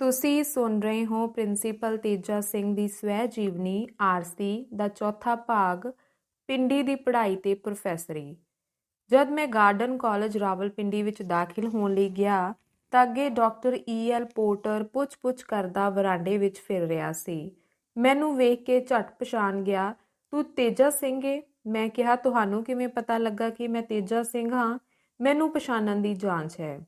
ਤੁਸੀਂ ਸੁਣ ਰਹੇ ਹੋ ਪ੍ਰਿੰਸੀਪਲ ਤੇਜਾ ਸਿੰਘ ਦੀ ਸਵੈ ਜੀਵਨੀ ਆਰਸੀ ਦਾ ਚੌਥਾ ਭਾਗ, ਪਿੰਡੀ ਦੀ ਪੜ੍ਹਾਈ ਤੇ ਪ੍ਰੋਫੈਸਰੀ। ਜਦ ਮੈਂ ਗਾਰਡਨ ਕਾਲਜ ਰਾਵਲਪਿੰਡੀ ਵਿੱਚ ਦਾਖਲ ਹੋਣ ਲਈ ਗਿਆ, ਤਾਂ ਅੱਗੇ ਡਾਕਟਰ ਈ ਐਲ ਪੋਰਟਰ ਪੁੱਛ-ਪੁੱਛ ਕਰਦਾ ਵਰਾਂਡੇ ਵਿੱਚ ਫਿਰ ਰਿਹਾ ਸੀ। ਮੈਨੂੰ ਵੇਖ ਕੇ ਝਟ ਪਛਾਣ ਗਿਆ, ਤੂੰ ਤੇਜਾ ਸਿੰਘ ਏ? ਮੈਂ ਕਿਹਾ, ਤੁਹਾਨੂੰ ਕਿਵੇਂ ਪਤਾ ਲੱਗਾ ਕਿ ਮੈਂ ਤੇਜਾ ਸਿੰਘ ਹਾਂ? ਮੈਨੂੰ ਪਛਾਣਨ ਦੀ ਜਾਂਚ ਹੈ।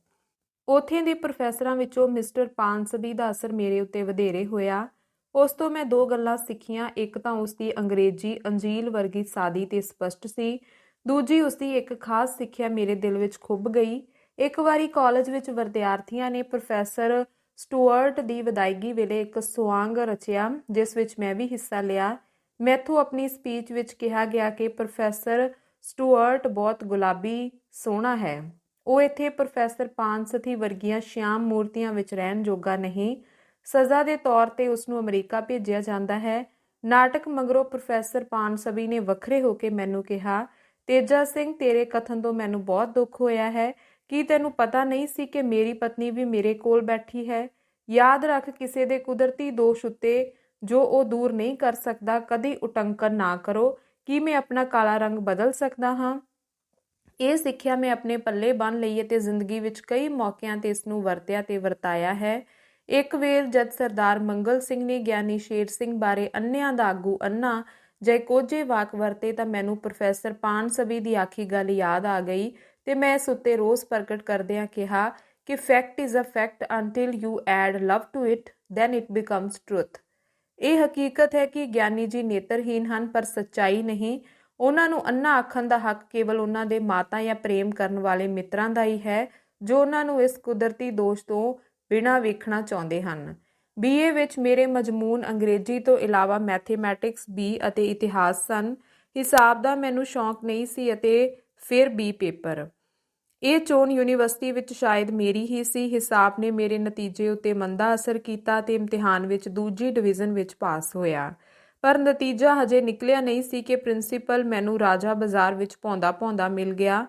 ਉਥੇ ਦੇ ਪ੍ਰੋਫੈਸਰਾਂ ਵਿੱਚੋਂ ਮਿਸਟਰ ਪਾਨਸਬੀ ਦਾ ਅਸਰ ਮੇਰੇ ਉੱਤੇ ਵਧੇਰੇ ਹੋਇਆ। ਉਸ ਤੋਂ ਮੈਂ ਦੋ ਗੱਲਾਂ ਸਿੱਖੀਆਂ, ਇੱਕ ਤਾਂ ਉਸ ਦੀ ਅੰਗਰੇਜ਼ੀ ਅੰਜੀਲ ਵਰਗੀ ਸਾਦੀ ਤੇ ਸਪਸ਼ਟ ਸੀ, ਦੂਜੀ ਉਸ ਦੀ ਇੱਕ ਖਾਸ ਸਿੱਖਿਆ ਮੇਰੇ ਦਿਲ ਵਿੱਚ ਖੁੱਭ ਗਈ। ਇੱਕ ਵਾਰੀ ਕਾਲਜ ਵਿੱਚ ਵਿਦਿਆਰਥੀਆਂ ਨੇ ਪ੍ਰੋਫੈਸਰ ਸਟੂਅਰਟ ਦੀ ਵਿਦਾਇਗੀ ਵੇਲੇ ਇੱਕ ਸਵਾਂਗ ਰਚਿਆ, ਜਿਸ ਵਿੱਚ ਮੈਂ ਵੀ ਹਿੱਸਾ ਲਿਆ। ਮੈਥੋਂ ਆਪਣੀ ਸਪੀਚ ਵਿੱਚ ਕਿਹਾ ਗਿਆ ਕਿ ਪ੍ਰੋਫੈਸਰ ਸਟੂਅਰਟ ਬਹੁਤ ਗੁਲਾਬੀ, ਸੋਹਣਾ ਹੈ। ਉਹ ਇੱਥੇ ਪ੍ਰੋਫੈਸਰ ਪਾਨਸਥੀ ਵਰਗੀਆਂ ਸ਼ਿਆਮ ਮੂਰਤੀਆਂ ਵਿੱਚ ਰਹਿਣ ਜੋਗਾ ਨਹੀਂ। ਸਜ਼ਾ ਦੇ ਤੌਰ ਤੇ ਉਸ ਨੂੰ ਅਮਰੀਕਾ ਭੇਜਿਆ ਜਾਂਦਾ ਹੈ। ਨਾਟਕ ਮਗਰੋਂ ਪ੍ਰੋਫੈਸਰ ਪਾਨਸਬੀ ਨੇ ਵੱਖਰੇ ਹੋ ਕੇ ਮੈਨੂੰ ਕਿਹਾ, ਤੇਜਾ ਸਿੰਘ, ਤੇਰੇ ਕਥਨ ਤੋਂ ਮੈਨੂੰ ਬਹੁਤ ਦੁੱਖ ਹੋਇਆ ਹੈ। ਕੀ ਤੈਨੂੰ ਪਤਾ ਨਹੀਂ ਸੀ ਕਿ ਮੇਰੀ ਪਤਨੀ ਵੀ ਮੇਰੇ ਕੋਲ ਬੈਠੀ ਹੈ? ਯਾਦ ਰੱਖ ਕਿਸੇ ਦੇ ਕੁਦਰਤੀ ਦੋਸ਼ ਉੱਤੇ ਜੋ ਉਹ ਦੂਰ ਨਹੀਂ ਕਰ ਸਕਦਾ, ਕਦੀ ਉਟੰਕਨ ਨਾ ਕਰੋ। ਕੀ ਮੈਂ ਆਪਣਾ ਕਾਲਾ ਰੰਗ ਬਦਲ ਸਕਦਾ ਹਾਂ? ਇਹ ਸਿੱਖਿਆ ਮੈਂ ਆਪਣੇ ਪੱਲੇ ਬੰਨ ਲਈ ਅਤੇ ਜ਼ਿੰਦਗੀ ਵਿੱਚ ਕਈ ਮੌਕਿਆਂ ਤੇ ਇਸ ਨੂੰ ਵਰਤਿਆ ਤੇ ਵਰਤਾਇਆ ਹੈ। ਇੱਕ ਵੇਰ ਜਦ ਸਰਦਾਰ ਮੰਗਲ ਸਿੰਘ ਨੇ ਗਿਆਨੀ ਸ਼ੇਰ ਸਿੰਘ ਬਾਰੇ ਅੰਨਿਆਂ ਦਾ ਆਗੂ ਅੰਨਾ, ਜੇ ਕੋਝੇ ਵਾਕ ਵਰਤੇ ਤਾਂ ਮੈਨੂੰ ਪ੍ਰੋਫੈਸਰ ਪਾਨ ਸਬੀ ਦੀ ਆਖੀ ਗੱਲ ਯਾਦ ਆ ਗਈ ਤੇ ਮੈਂ ਇਸ ਉੱਤੇ ਰੋਸ ਪ੍ਰਗਟ ਕਰਦਿਆਂ ਕਿਹਾ ਕਿ fact is a fact until you add love to it then it becomes truth ਇਹ ਹਕੀਕਤ ਹੈ ਕਿ ਗਿਆਨੀ ਜੀ ਨੇਤਰਹੀਨ ਹਨ ਪਰ ਸੱਚਾਈ ਨਹੀਂ ਉਹਨਾਂ ਨੂੰ ਅੰਨਾ ਆਖਣ ਦਾ ਹੱਕ ਕੇਵਲ ਉਹਨਾਂ ਦੇ ਮਾਤਾ ਜਾਂ ਪ੍ਰੇਮ ਕਰਨ ਵਾਲੇ ਮਿੱਤਰਾਂ ਦਾ ਹੀ ਹੈ, ਜੋ ਉਹਨਾਂ ਨੂੰ ਇਸ ਕੁਦਰਤੀ ਦੋਸ਼ ਤੋਂ ਬਿਨਾਂ ਵੇਖਣਾ ਚਾਹੁੰਦੇ ਹਨ। ਬੀਏ ਵਿੱਚ ਮੇਰੇ ਮਜਮੂਨ ਅੰਗਰੇਜ਼ੀ ਤੋਂ ਇਲਾਵਾ ਮੈਥਮੈਟਿਕਸ ਬੀ ਅਤੇ ਇਤਿਹਾਸ ਸਨ। ਹਿਸਾਬ ਦਾ ਮੈਨੂੰ ਸ਼ੌਂਕ ਨਹੀਂ ਸੀ ਅਤੇ ਫਿਰ ਬੀ ਪੇਪਰ। ਇਹ ਚੋਣ ਯੂਨੀਵਰਸਿਟੀ ਵਿੱਚ ਸ਼ਾਇਦ ਮੇਰੀ ਹੀ ਸੀ। ਹਿਸਾਬ ਨੇ ਮੇਰੇ ਨਤੀਜੇ ਉੱਤੇ ਮੰਦਾ ਅਸਰ ਕੀਤਾ ਤੇ ਇਮਤਿਹਾਨ ਵਿੱਚ ਦੂਜੀ ਡਿਵੀਜ਼ਨ ਵਿੱਚ ਪਾਸ ਹੋਇਆ। ਪਰ ਨਤੀਜਾ ਹਜੇ ਨਿਕਲਿਆ ਨਹੀਂ ਸੀ ਕਿ ਪ੍ਰਿੰਸੀਪਲ ਮੈਨੂੰ ਰਾਜਾ ਬਾਜ਼ਾਰ ਵਿੱਚ ਪੌਂਦਾ ਪੌਂਦਾ ਮਿਲ ਗਿਆ।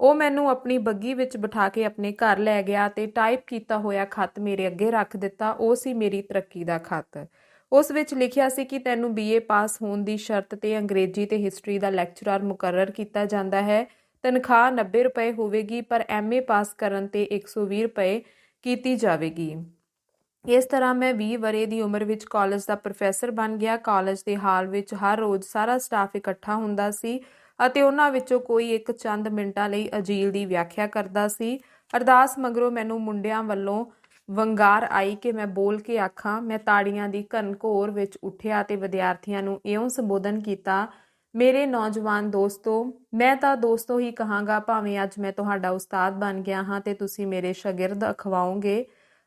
ਉਹ ਮੈਨੂੰ ਆਪਣੀ ਬੱਗੀ ਵਿੱਚ ਬਿਠਾ ਕੇ ਆਪਣੇ ਘਰ ਲੈ ਗਿਆ ਤੇ ਟਾਈਪ ਕੀਤਾ ਹੋਇਆ ਖੱਤ ਮੇਰੇ ਅੱਗੇ ਰੱਖ ਦਿੱਤਾ। ਉਹ ਸੀ ਮੇਰੀ ਤਰੱਕੀ ਦਾ ਖਤ। ਉਸ ਵਿੱਚ ਲਿਖਿਆ ਸੀ ਕਿ ਤੈਨੂੰ ਬੀਏ ਪਾਸ ਹੋਣ ਦੀ ਸ਼ਰਤ ਤੇ ਅੰਗਰੇਜ਼ੀ ਤੇ ਹਿਸਟਰੀ ਦਾ ਲੈਕਚਰਰ ਮੁਕਰਰ ਕੀਤਾ ਜਾਂਦਾ ਹੈ। ਤਨਖਾਹ 90 ਰੁਪਏ ਹੋਵੇਗੀ, ਪਰ ਐਮਏ ਪਾਸ ਕਰਨ ਤੇ 120 ਰੁਪਏ ਕੀਤੀ ਜਾਵੇਗੀ। ਇਸ ਤਰ੍ਹਾਂ ਮੈਂ 20 ਵਰੇ ਦੀ ਉਮਰ ਵਿੱਚ ਕਾਲਜ ਦਾ ਪ੍ਰੋਫੈਸਰ ਬਣ ਗਿਆ। ਕਾਲਜ ਦੇ ਹਾਲ ਵਿੱਚ ਹਰ ਰੋਜ਼ ਸਾਰਾ ਸਟਾਫ ਇਕੱਠਾ ਹੁੰਦਾ ਸੀ ਅਤੇ ਉਹਨਾਂ ਵਿੱਚੋਂ ਕੋਈ ਇੱਕ ਚੰਦ ਮਿੰਟਾਂ ਲਈ ਅਜੀਲ ਦੀ ਵਿਆਖਿਆ ਕਰਦਾ ਸੀ। ਅਰਦਾਸ ਮਗਰੋਂ ਮੈਨੂੰ ਮੁੰਡਿਆਂ ਵੱਲੋਂ ਵੰਗਾਰ ਆਈ ਕਿ ਮੈਂ ਬੋਲ ਕੇ ਆਖਾਂ, ਮੈਂ ਤਾੜੀਆਂ ਦੀ ਘਨਘੋਰ ਵਿੱਚ ਉੱਠਿਆ ਤੇ ਵਿਦਿਆਰਥੀਆਂ ਨੂੰ ਇਉਂ ਸੰਬੋਧਨ ਕੀਤਾ, ਮੇਰੇ ਨੌਜਵਾਨ ਦੋਸਤੋ, ਮੈਂ ਤਾਂ ਦੋਸਤੋ ਹੀ ਕਹਾਂਗਾ, ਭਾਵੇਂ ਅੱਜ ਮੈਂ ਤੁਹਾਡਾ ਉਸਤਾਦ ਬਣ ਗਿਆ ਹਾਂ ਤੇ ਤੁਸੀਂ ਮੇਰੇ ਸ਼ਾਗਿਰਦ ਅਖਵਾਓਗੇ।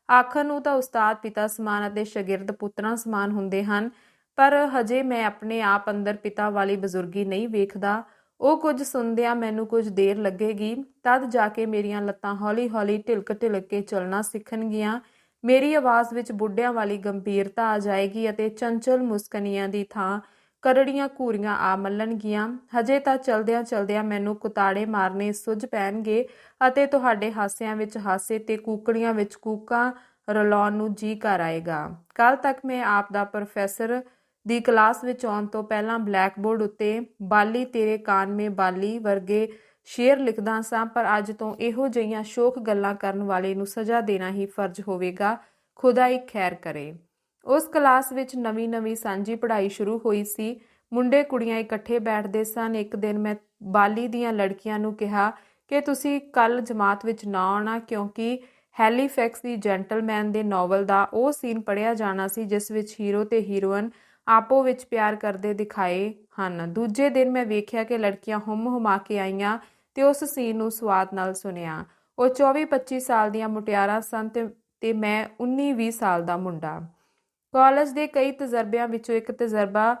ਆਖਰ ਨੂੰ ਤਾਂ ਉਸਤਾਦ ਪਿਤਾ ਸਮਾਨ ਅਤੇ ਸ਼ਾਗਿਰਦ ਪੁੱਤਰਾਂ ਸਮਾਨ ਹੁੰਦੇ ਹਨ, ਪਰ ਹਜੇ ਮੈਂ ਆਪਣੇ ਆਪ ਅੰਦਰ ਪਿਤਾ ਵਾਲੀ ਬਜ਼ੁਰਗੀ ਨਹੀਂ ਵੇਖਦਾ। ਉਹ ਕੁਝ ਸੁਣਦਿਆਂ ਮੈਨੂੰ ਕੁਝ ਦੇਰ ਲੱਗੇਗੀ, ਤਦ ਜਾ ਕੇ ਮੇਰੀਆਂ ਲੱਤਾਂ ਹੌਲੀ-ਹੌਲੀ ਢਿਲਕ-ਢਿਲਕ ਕੇ ਚੱਲਣਾ ਸਿੱਖਣਗੀਆਂ। ਮੇਰੀ ਆਵਾਜ਼ ਵਿੱਚ ਬੁੱਢਿਆਂ ਵਾਲੀ ਗੰਭੀਰਤਾ ਆ ਜਾਏਗੀ ਅਤੇ ਚੰਚਲ ਮੁਸਕਨੀਆਂ ਦੀ ਥਾਂ ਕਰੜੀਆਂ ਘੂਰੀਆਂ ਆ ਮੱਲਣਗੀਆਂ। ਹਜੇ ਤਾਂ ਚਲਦਿਆਂ ਚਲਦਿਆਂ ਮੈਨੂੰ ਕੁਤਾੜੇ ਮਾਰਨੇ ਸੁੱਝ ਪੈਣਗੇ ਅਤੇ ਤੁਹਾਡੇ ਹਾਸਿਆਂ ਵਿੱਚ ਹਾਸੇ ਤੇ ਕੂਕੜੀਆਂ ਵਿੱਚ ਕੂਕਾਂ ਰਲਾਉਣ ਨੂੰ ਜੀ ਕਰ ਆਏਗਾ। ਕੱਲ ਤੱਕ ਮੈਂ ਆਪ ਦਾ ਪ੍ਰੋਫੈਸਰ ਦੀ ਕਲਾਸ ਵਿੱਚ ਆਉਣ ਤੋਂ ਪਹਿਲਾਂ ਬਲੈਕ ਬੋਰਡ ਉੱਤੇ ਬਾਲੀ ਤੇਰੇ ਕਾਨ ਮੇ ਬਾਲੀ ਵਰਗੇ ਸ਼ੇਰ ਲਿਖਦਾ ਸਾਂ, ਪਰ ਅੱਜ ਤੋਂ ਇਹੋ ਜਿਹੀਆਂ ਸ਼ੋਕ ਗੱਲਾਂ ਕਰਨ ਵਾਲੇ ਨੂੰ ਸਜ਼ਾ ਦੇਣਾ ਹੀ ਫਰਜ਼ ਹੋਵੇਗਾ। ਖੁਦਾ ਹੀ ਖੈਰ ਕਰੇ। ਉਸ ਕਲਾਸ ਵਿੱਚ ਨਵੀਂ-ਨਵੀਂ ਸਾਂਝੀ ਪੜ੍ਹਾਈ ਸ਼ੁਰੂ ਹੋਈ ਸੀ। ਮੁੰਡੇ ਕੁੜੀਆਂ ਇਕੱਠੇ ਬੈਠਦੇ ਸਨ। ਇੱਕ ਦਿਨ ਮੈਂ ਬਾਲੀ ਦੀਆਂ ਲੜਕੀਆਂ ਨੂੰ ਕਿਹਾ ਕਿ ਤੁਸੀਂ ਕੱਲ ਜਮਾਤ ਵਿੱਚ ਨਾ ਆਉਣਾ ਕਿਉਂਕਿ ਹੈਲੀਫੈਕਸ ਦੀ ਜੈਂਟਲਮੈਨ ਦੇ ਨੋਵਲ ਦਾ ਉਹ ਸੀਨ ਪੜਿਆ ਜਾਣਾ ਸੀ ਜਿਸ ਵਿੱਚ ਹੀਰੋ ਤੇ ਹੀਰੋਇਨ ਆਪੋ ਵਿੱਚ ਪਿਆਰ ਕਰਦੇ ਦਿਖਾਏ ਹਨ। ਦੂਜੇ ਦਿਨ ਮੈਂ ਵੇਖਿਆ ਕਿ ਲੜਕੀਆਂ ਹੁਮ ਹੁਮਾ ਕੇ ਆਈਆਂ ਤੇ ਉਸ ਸੀਨ ਨੂੰ ਸਵਾਦ ਨਾਲ ਸੁਨਿਆ ਉਹ 24-25 ਸਾਲ ਦੀਆਂ ਮੁਟਿਆਰਾਂ ਸਨ ਤੇ ਮੈਂ 19-20 ਸਾਲ ਦਾ ਮੁੰਡਾ। ਕਾਲਜ ਦੇ ਕਈ ਤਜਰਬਿਆਂ ਵਿੱਚੋਂ ਇੱਕ ਤਜਰਬਾ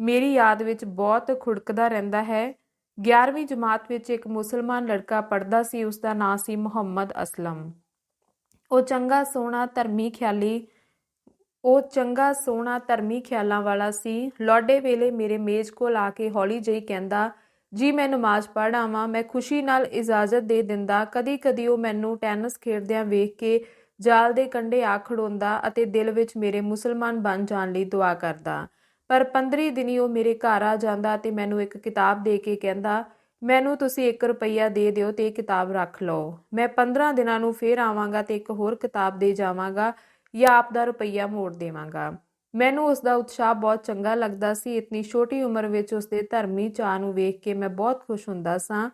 ਮੇਰੀ ਯਾਦ ਵਿੱਚ ਬਹੁਤ ਖੁੜਕਦਾ ਰਹਿੰਦਾ ਹੈ। 11ਵੀਂ ਜਮਾਤ ਵਿੱਚ ਇੱਕ ਮੁਸਲਮਾਨ ਲੜਕਾ ਪੜਦਾ ਸੀ ਉਸ ਦਾ ਨਾਂ ਸੀ ਮੁਹੰਮਦ ਅਸਲਮ। ਉਹ ਚੰਗਾ, ਸੋਹਣਾ, ਧਰਮੀ, ਖਿਆਲੀ, ਉਹ ਚੰਗਾ, ਸੋਹਣਾ, ਧਰਮੀ ਖਿਆਲਾਂ ਵਾਲਾ ਸੀ। ਲੋਡੇ ਵੇਲੇ ਮੇਰੇ ਮੇਜ਼ ਕੋਲ ਆ ਕੇ ਹੌਲੀ ਜਿਹੀ ਕਹਿੰਦਾ, ਜੀ, ਮੈਂ ਨਮਾਜ਼ ਪੜ੍ਹ ਆਵਾਂ। ਮੈਂ ਖੁਸ਼ੀ ਨਾਲ ਇਜਾਜ਼ਤ ਦੇ ਦਿੰਦਾ। ਕਦੀ-ਕਦੀ ਉਹ ਮੈਨੂੰ ਟੈਨਿਸ ਖੇਡਦਿਆਂ ਵੇਖ ਕੇ ਜਾਲ ਦੇ ਕੰਢੇ ਆ ਖੜੋਂਦਾ ਅਤੇ ਦਿਲ ਵਿੱਚ ਮੇਰੇ ਮੁਸਲਮਾਨ ਬਣ ਜਾਣ ਲਈ ਦੁਆ ਕਰਦਾ। ਪਰ 15 ਦਿਨੀ ਉਹ ਮੇਰੇ ਘਰ ਆ ਜਾਂਦਾ ਤੇ ਮੈਨੂੰ ਇੱਕ ਕਿਤਾਬ ਦੇ ਕੇ ਕਹਿੰਦਾ, ਮੈਨੂੰ ਤੁਸੀਂ 1 ਰੁਪਈਆ ਦੇ ਦਿਓ ਤੇ ਇਹ ਕਿਤਾਬ ਰੱਖ ਲਓ। ਮੈਂ 15 ਦਿਨਾਂ ਨੂੰ ਫੇਰ ਆਵਾਂਗਾ ਤੇ ਇੱਕ ਹੋਰ ਕਿਤਾਬ ਦੇ ਜਾਵਾਂਗਾ ਜਾਂ ਆਪ ਦਾ ਰੁਪਈਆ ਮੋੜ ਦੇਵਾਂਗਾ। ਮੈਨੂੰ ਉਸ ਦਾ ਉਤਸ਼ਾਹ ਬਹੁਤ ਚੰਗਾ ਲੱਗਦਾ ਸੀ। ਇਤਨੀ ਛੋਟੀ ਉਮਰ ਵਿੱਚ ਉਸ ਦੇ ਧਰਮੀ ਚਾਹ ਨੂੰ ਵੇਖ ਕੇ ਮੈਂ ਬਹੁਤ ਖੁਸ਼ ਹੁੰਦਾ ਸਾਂ।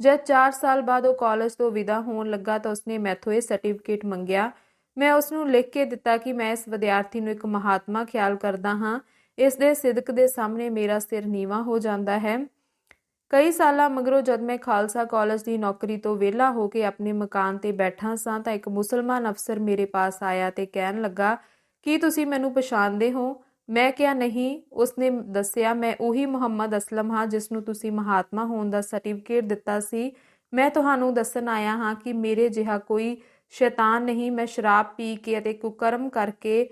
ਜਦ 4 ਸਾਲ ਬਾਅਦ ਉਹ ਕਾਲਜ ਤੋਂ ਵਿਦਾ ਹੋਣ ਲੱਗਾ ਤਾਂ ਉਸਨੇ ਮੈਥੋਂ ਇਹ ਸਰਟੀਫਿਕੇਟ ਮੰਗਿਆ। ਮੈਂ ਉਸ ਨੂੰ ਲਿਖ ਕੇ ਦਿੱਤਾ ਕਿ ਮੈਂ ਇਸ ਵਿਦਿਆਰਥੀ ਨੂੰ ਇੱਕ ਮਹਾਤਮਾ ਖਿਆਲ ਕਰਦਾ ਹਾਂ। ਇਸ ਦੇ ਸਿਦਕ ਦੇ ਸਾਹਮਣੇ ਮੇਰਾ ਸਿਰ ਨੀਵਾ ਹੋ ਜਾਂਦਾ ਹੈ। ਕਈ ਸਾਲਾਂ ਮਗਰੋਂ ਜਦ ਮੈਂ ਖਾਲਸਾ ਕਾਲਜ ਦੀ ਨੌਕਰੀ ਤੋਂ ਵਿਹਲਾ ਹੋ ਕੇ ਆਪਣੇ ਮਕਾਨ ਤੇ ਬੈਠਾ ਸਾਂ ਤਾਂ ਇੱਕ ਮੁਸਲਮਾਨ ਅਫਸਰ ਮੇਰੇ ਪਾਸ ਆਇਆ ਤੇ ਕਹਿਣ ਲੱਗਾ, ਕੀ ਤੁਸੀਂ ਮੈਨੂੰ ਪਛਾਣਦੇ ਹੋ? ਮੈਂ ਕਿਹਾ, ਨਹੀਂ। ਉਸਨੇ ਦੱਸਿਆ, ਮੈਂ ਉਹੀ ਮੁਹੰਮਦ ਅਸਲਮ ਹਾਂ ਜਿਸ ਨੂੰ ਤੁਸੀਂ ਮਹਾਤਮਾ ਹੋਣ ਦਾ ਸਰਟੀਫਿਕੇਟ ਦਿੱਤਾ ਸੀ। ਮੈਂ ਤੁਹਾਨੂੰ ਦੱਸਣ ਆਇਆ ਹਾਂ ਕਿ ਮੇਰੇ ਜਿਹਾ ਕੋਈ ਸ਼ੈਤਾਨ ਨਹੀਂ। ਮੈਂ ਸ਼ਰਾਬ ਪੀ ਕੇ ਅਤੇ ਕੁਕਰਮ ਕਰਕੇ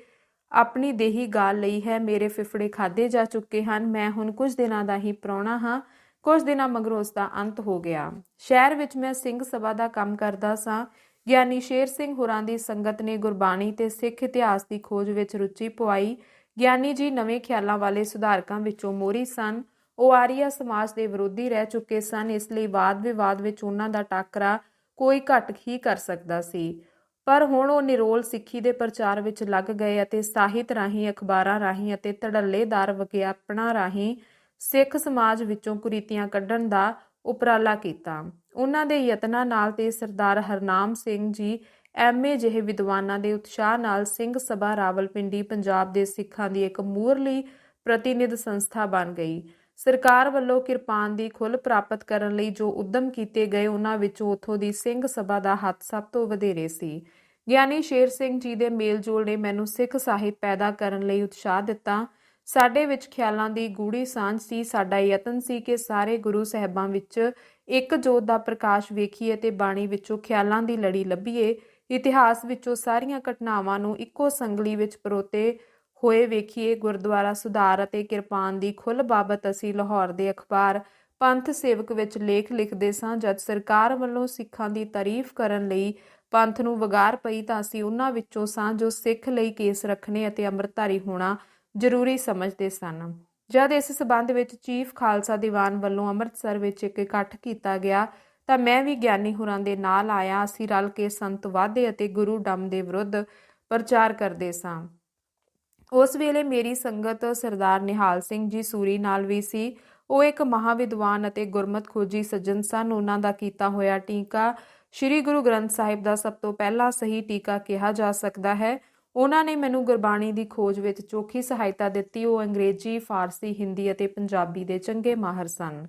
ਆਪਣੀ ਦੇਹੀ ਗਾਲ ਲਈ ਹੈ। ਮੇਰੇ ਫਿਫੜੇ ਖਾਦੇ ਜਾ ਚੁੱਕੇ ਹਨ। ਮੈਂ ਹੁਣ ਕੁਝ ਦਿਨਾਂ ਦਾ ਹੀ ਪ੍ਰਾਹੁਣਾ ਹਾਂ। ਕੁਝ ਦਿਨਾਂ ਮਗਰੋਂ ਉਸ ਦਾ ਅੰਤ ਹੋ ਗਿਆ। ਸ਼ਹਿਰ ਵਿੱਚ ਮੈਂ ਸਿੰਘ ਸਭਾ ਦਾ ਕੰਮ ਕਰਦਾ ਸਾਂ। ਗਿਆਨੀ ਸ਼ੇਰ ਸਿੰਘ ਹੋਰਾਂ ਦੀ ਸੰਗਤ ਨੇ ਗੁਰਬਾਣੀ ਤੇ ਸਿੱਖ ਇਤਿਹਾਸ ਦੀ ਖੋਜ ਵਿੱਚ ਰੁਚੀ ਪਵਾਈ ਗਿਆਨੀ ਜੀ ਨਵੇਂ ਖਿਆਲਾਂ ਵਾਲੇ ਸੁਧਾਰਕਾਂ ਵਿੱਚੋਂ ਮੋਰੀ ਸਨ। ਉਹ ਆਰੀਆ ਸਮਾਜ ਦੇ ਵਿਰੋਧੀ ਰਹਿ ਚੁੱਕੇ ਸਨ, ਇਸ ਲਈ ਵਾਦ ਵਿਵਾਦ ਵਿੱਚ ਉਹਨਾਂ ਦਾ ਟਾਕਰਾ ਕੋਈ ਘੱਟ ਹੀ ਕਰ ਸਕਦਾ ਸੀ। ਪਰ ਹੁਣ ਉਹ ਨਿਰੋਲ ਸਿੱਖੀ ਦੇ ਪ੍ਰਚਾਰ ਵਿੱਚ ਲੱਗ ਗਏ ਅਤੇ ਸਾਹਿਤ ਰਾਹੀਂ, ਅਖਬਾਰਾਂ ਰਾਹੀਂ ਅਤੇ ਧੜੱਲੇਦਾਰ ਵਿਗਿਆਪਨਾਂ ਰਾਹੀਂ ਸਿੱਖ ਸਮਾਜ ਵਿੱਚੋਂ ਕੁਰੀਤੀਆਂ ਕੱਢਣ ਦਾ ਉਪਰਾਲਾ ਕੀਤਾ। ਉਹਨਾਂ ਦੇ ਯਤਨਾਂ ਨਾਲ ਤੇ ਸਰਦਾਰ ਹਰਨਾਮ ਸਿੰਘ ਜੀ ਐਮਏ ਜਿਹੇ ਵਿਦਵਾਨਾਂ ਦੇ ਉਤਸ਼ਾਹ ਨਾਲ ਸਿੰਘ ਸਭਾ ਰਾਵਲਪਿੰਡੀ ਪੰਜਾਬ ਦੇ ਸਿੱਖਾਂ ਦੀ ਇੱਕ ਮੂਰਲੀ ਪ੍ਰਤੀਨਿਧ ਸੰਸਥਾ ਬਣ ਗਈ। ਸਰਕਾਰ ਵੱਲੋਂ ਕਿਰਪਾਨ ਦੀ ਖੁੱਲ ਪ੍ਰਾਪਤ ਕਰਨ ਲਈ ਜੋ ਉਦਮ ਕੀਤੇ ਗਏ ਉਹਨਾਂ ਵਿੱਚੋਂ ਉਥੋਂ ਦੀ ਸਿੰਘ ਸਭਾ ਦਾ ਹੱਥ ਸਭ ਤੋਂ ਵਧੇਰੇ ਸੀ। ਗਿਆਨੀ ਸ਼ੇਰ ਸਿੰਘ ਜੀ ਦੇ ਮੇਲਜੋਲ ਨੇ ਮੈਨੂੰ ਸਿੱਖ ਸਾਹਿਤ ਪੈਦਾ ਕਰਨ ਲਈ ਉਤਸ਼ਾਹ ਦਿੱਤਾ। ਸਾਡੇ ਵਿੱਚ ਖਿਆਲਾਂ ਦੀ ਗੂੜੀ ਸਾਂਝ ਸੀ। ਸਾਡਾ ਯਤਨ ਸੀ ਕਿ ਸਾਰੇ ਗੁਰੂ ਸਾਹਿਬਾਂ ਵਿੱਚ ਇੱਕ ਜੋਤ ਦਾ ਪ੍ਰਕਾਸ਼ ਵੇਖੀਏ ਤੇ ਬਾਣੀ ਵਿੱਚੋਂ ਖਿਆਲਾਂ ਦੀ ਲੜੀ ਲੱਭੀਏ। ਇਤਿਹਾਸ ਵਿੱਚੋਂ ਸਾਰੀਆਂ ਘਟਨਾਵਾਂ ਨੂੰ ਇੱਕੋ ਸੰਗਲੀ ਵਿੱਚ ਪਰੋਤੇ ਹੋਏ ਵੇਖੀਏ, ਗੁਰਦੁਆਰਾ ਸੁਧਾਰ ਅਤੇ ਕਿਰਪਾਨ ਦੀ ਖੁੱਲ ਬਾਬਤ ਅਸੀਂ ਲਾਹੌਰ ਦੇ ਅਖਬਾਰ, ਪੰਥ ਸੇਵਕ ਵਿੱਚ ਲੇਖ ਲਿਖਦੇ ਸਾਂ, ਜਦ ਸਰਕਾਰ ਵੱਲੋਂ ਸਿੱਖਾਂ ਦੀ ਤਾਰੀਫ ਕਰਨ ਲਈ ਪੰਥ ਨੂੰ ਵਗਾਰ ਪਈ ਤਾਂ ਅਸੀਂ ਉਹਨਾਂ ਵਿੱਚੋਂ ਸਾਂ ਜੋ ਸਿੱਖ ਲਈ ਕੇਸ ਰੱਖਣੇ ਅਤੇ ਅੰਮ੍ਰਿਤਧਾਰੀ ਹੋਣਾ ਜ਼ਰੂਰੀ ਸਮਝਦੇ ਸਨ। ਜਦ ਇਸ ਸਬੰਧ ਵਿੱਚ ਚੀਫ ਖਾਲਸਾ ਦੀਵਾਨ ਵੱਲੋਂ ਅੰਮ੍ਰਿਤਸਰ ਵਿੱਚ ਇੱਕ ਇਕੱਠ ਕੀਤਾ ਗਿਆ ਤਾਂ ਮੈਂ ਵੀ ਗਿਆਨੀ ਹੁਰਾਂ ਦੇ ਨਾਲ ਆਇਆ, ਅਸੀਂ ਰਲ ਕੇ ਸੰਤ ਵਾਦੇ ਅਤੇ ਗੁਰੂ ਡੰਮ ਦੇ ਵਿਰੁੱਧ ਪ੍ਰਚਾਰ ਕਰਦੇ ਸਾਂ। ਉਸ ਵੇਲੇ ਮੇਰੀ ਸੰਗਤ ਸਰਦਾਰ ਨਿਹਾਲ ਸਿੰਘ ਜੀ ਸੂਰੀ ਨਾਲ ਵੀ ਸੀ। ਉਹ ਇੱਕ ਮਹਾਵਿਦਵਾਨ ਅਤੇ ਗੁਰਮਤ ਖੋਜੀ ਸੱਜਣ ਸਨ। ਉਹਨਾਂ ਦਾ ਕੀਤਾ ਹੋਇਆ ਟੀਕਾ ਸ੍ਰੀ ਗੁਰੂ ਗ੍ਰੰਥ ਸਾਹਿਬ ਦਾ ਸਭ ਤੋਂ ਪਹਿਲਾ ਸਹੀ ਟੀਕਾ ਕਿਹਾ ਜਾ ਸਕਦਾ ਹੈ। ਉਹਨਾਂ ਨੇ ਮੈਨੂੰ ਗੁਰਬਾਣੀ ਦੀ ਖੋਜ ਵਿੱਚ ਚੋਖੀ ਸਹਾਇਤਾ ਦਿੱਤੀ। ਉਹ ਅੰਗਰੇਜ਼ੀ, ਫਾਰਸੀ, ਹਿੰਦੀ ਅਤੇ ਪੰਜਾਬੀ ਦੇ ਚੰਗੇ ਮਾਹਰ ਸਨ।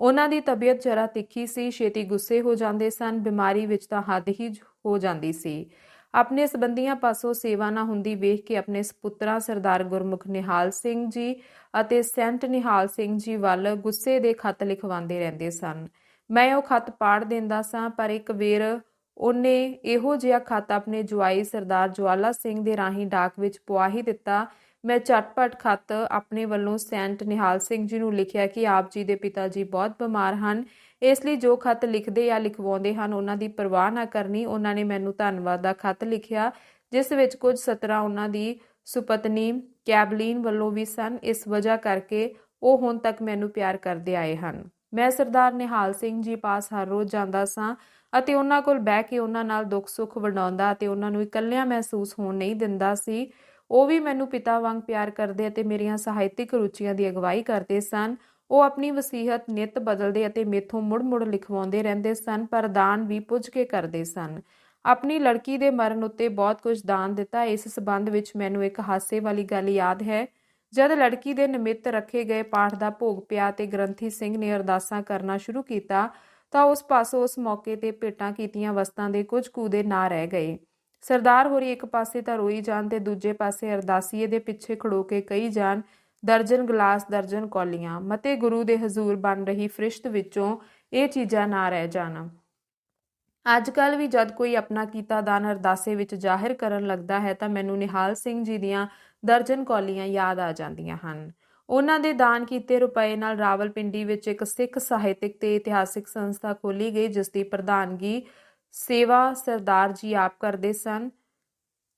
ਉਹਨਾਂ ਦੀ ਤਬੀਅਤ ਜਰਾ ਤਿੱਖੀ ਸੀ, ਛੇਤੀ ਗੁੱਸੇ ਹੋ ਜਾਂਦੇ ਸਨ, ਬਿਮਾਰੀ ਵਿੱਚ ਤਾਂ ਹੱਦ ਹੀ ਹੋ ਜਾਂਦੀ ਸੀ। ਆਪਣੇ ਸਬੰਧੀਆਂ ਪਾਸੋਂ ਸੇਵਾ ਨਾ ਹੁੰਦੀ ਵੇਖ ਕੇ ਆਪਣੇ ਸੁਪੁੱਤਰਾ ਸਰਦਾਰ ਗੁਰਮੁਖ ਨਿਹਾਲ ਸਿੰਘ ਜੀ ਅਤੇ ਸੈਂਟ ਨਿਹਾਲ ਸਿੰਘ ਜੀ ਵੱਲ ਗੁੱਸੇ ਦੇ ਖੱਤ ਲਿਖਵਾਉਂਦੇ ਰਹਿੰਦੇ ਸਨ। ਮੈਂ ਉਹ ਖੱਤ ਪਾੜ ਦਿੰਦਾ ਸਾਂ, ਪਰ ਇੱਕ ਵੇਰ ਉਹਨੇ ਇਹੋ ਜਿਹਾ ਖੱਤ ਆਪਣੇ ਜਵਾਈ ਸਰਦਾਰ ਜਵਾਲਾ ਸਿੰਘ ਦੇ ਰਾਹੀਂ ਡਾਕ ਵਿੱਚ ਪੁਆ ਹੀ ਦਿੱਤਾ ਮੈਂ ਝਟਪਟ ਖੱਤ ਆਪਣੇ ਵੱਲੋਂ ਸੈਂਟ ਨਿਹਾਲ ਸਿੰਘ ਜੀ ਨੂੰ ਲਿਖਿਆ ਕਿ ਆਪ ਜੀ ਦੇ ਪਿਤਾ ਜੀ ਬਹੁਤ ਬਿਮਾਰ ਹਨ। ਇਸ ਲਈ ਜੋ ਖੱਤ ਲਿਖਦੇ ਜਾਂ ਲਿਖਵਾਉਂਦੇ ਹਨ, ਉਹਨਾਂ ਦੀ ਪਰਵਾਹ ਨਾ ਕਰਨੀ, ਉਹਨਾਂ ਨੇ ਮੈਨੂੰ ਧੰਨਵਾਦ ਦਾ ਖੱਤ ਲਿਖਿਆ, ਜਿਸ ਵਿੱਚ ਕੁਝ ਸਤਰਾਂ ਉਹਨਾਂ ਦੀ ਸੁਪਤਨੀ ਕੈਬਲੀਨ ਵੱਲੋਂ ਵੀ ਸਨ। ਇਸ ਵਜ੍ਹਾ ਕਰਕੇ ਉਹ ਹੁਣ ਤੱਕ ਮੈਨੂੰ ਪਿਆਰ ਕਰਦੇ ਆਏ ਹਨ। ਮੈਂ ਸਰਦਾਰ ਨਿਹਾਲ ਸਿੰਘ ਜੀ ਪਾਸ ਹਰ ਰੋਜ਼ ਜਾਂਦਾ ਸਾਂ ਅਤੇ ਉਹਨਾਂ ਕੋਲ ਬਹਿ ਕੇ ਉਹਨਾਂ ਨਾਲ ਦੁੱਖ ਸੁੱਖ ਵੰਡਾਉਂਦਾ ਅਤੇ ਉਹਨਾਂ ਨੂੰ ਇਕੱਲਿਆਂ ਮਹਿਸੂਸ ਹੋਣ ਨਹੀਂ ਦਿੰਦਾ ਸੀ। ਉਹ ਵੀ ਮੈਨੂੰ ਪਿਤਾ ਵਾਂਗ ਪਿਆਰ ਕਰਦੇ ਅਤੇ ਮੇਰੀਆਂ ਸਾਹਿਤਿਕ ਰੁਚੀਆਂ ਦੀ ਅਗਵਾਈ ਕਰਦੇ ਸਨ। ਉਹ ਆਪਣੀ ਵਸੀਹਤ ਨਿਤ ਬਦਲਦੇ ਅਤੇ ਮੇਥੋਂ ਮੁੜ-ਮੁੜ ਲਿਖਵਾਉਂਦੇ ਰਹਿੰਦੇ ਸਨ, ਪਰ ਦਾਨ ਵੀ ਪੁੱਜ ਕੇ ਕਰਦੇ ਸਨ। ਆਪਣੀ ਲੜਕੀ ਦੇ ਮਰਨ ਉੱਤੇ ਬਹੁਤ ਕੁਝ ਦਾਨ ਦਿੱਤਾ। ਇਸ ਸਬੰਧ ਵਿੱਚ ਮੈਨੂੰ ਇੱਕ ਹਾਸੇ ਵਾਲੀ ਗੱਲ ਯਾਦ ਹੈ। ਜਦ ਲੜਕੀ ਦੇ ਨਿਮਿਤ ਰੱਖੇ ਗਏ ਪਾਠ ਦਾ ਭੋਗ ਪਿਆ ਤੇ ਗ੍ਰੰਥੀ ਸਿੰਘ ਨੇ ਅਰਦਾਸਾਂ ਕਰਨਾ ਸ਼ੁਰੂ ਕੀਤਾ, ਤਾਂ ਉਸ ਪਾਸੋਂ ਉਸ ਮੌਕੇ ਤੇ ਭੇਟਾਂ ਕੀਤੀਆਂ ਵਸਤਾਂ ਦੇ ਕੁਝ ਕੂਦੇ ਨਾ ਰਹਿ ਗਏ। ਸਰਦਾਰ ਹੋਰੀ ਇੱਕ ਪਾਸੇ ਤਾਂ ਰੋਈ ਜਾਣ ਤੇ ਦੂਜੇ ਪਾਸੇ ਅਰਦਾਸੀਏ ਦੇ ਪਿੱਛੇ ਖੜੋ ਕੇ ਕਈ ਜਾਣ, ਦਰਜਨ ਗਲਾਸ, ਦਰਜਨ ਕੌਲੀਆਂ, ਮਤੇ ਗੁਰੂ ਦੇ ਹਜ਼ੂਰ ਬਣ ਰਹੀ ਫਰਿਸ਼ਤ ਵਿੱਚੋਂ ਇਹ ਚੀਜ਼ਾਂ ਨਾ ਰਹਿ ਜਾਣ। ਅੱਜ ਕੱਲ ਵੀ ਜਦ ਕੋਈ ਆਪਣਾ ਕੀਤਾ ਦਾਨ ਅਰਦਾਸੇ ਵਿੱਚ ਜ਼ਾਹਿਰ ਕਰਨ ਲੱਗਦਾ ਹੈ ਤਾਂ ਮੈਨੂੰ ਨਿਹਾਲ ਸਿੰਘ ਜੀ ਦੀਆਂ ਦਰਜਨ ਕੌਲੀਆਂ ਯਾਦ ਆ ਜਾਂਦੀਆਂ ਹਨ। ਉਹਨਾਂ ਦੇ ਦਾਨ ਕੀਤੇ ਰੁਪਏ ਨਾਲ ਰਾਵਲਪਿੰਡੀ ਵਿੱਚ ਇੱਕ ਸਿੱਖ ਸਾਹਿਤਿਕ ਤੇ ਇਤਿਹਾਸਿਕ ਸੰਸਥਾ ਖੋਲੀ ਗਈ, ਜਿਸ ਦੀ ਪ੍ਰਧਾਨਗੀ ਸੇਵਾ ਸਰਦਾਰ ਜੀ ਆਪ ਕਰਦੇ ਸਨ।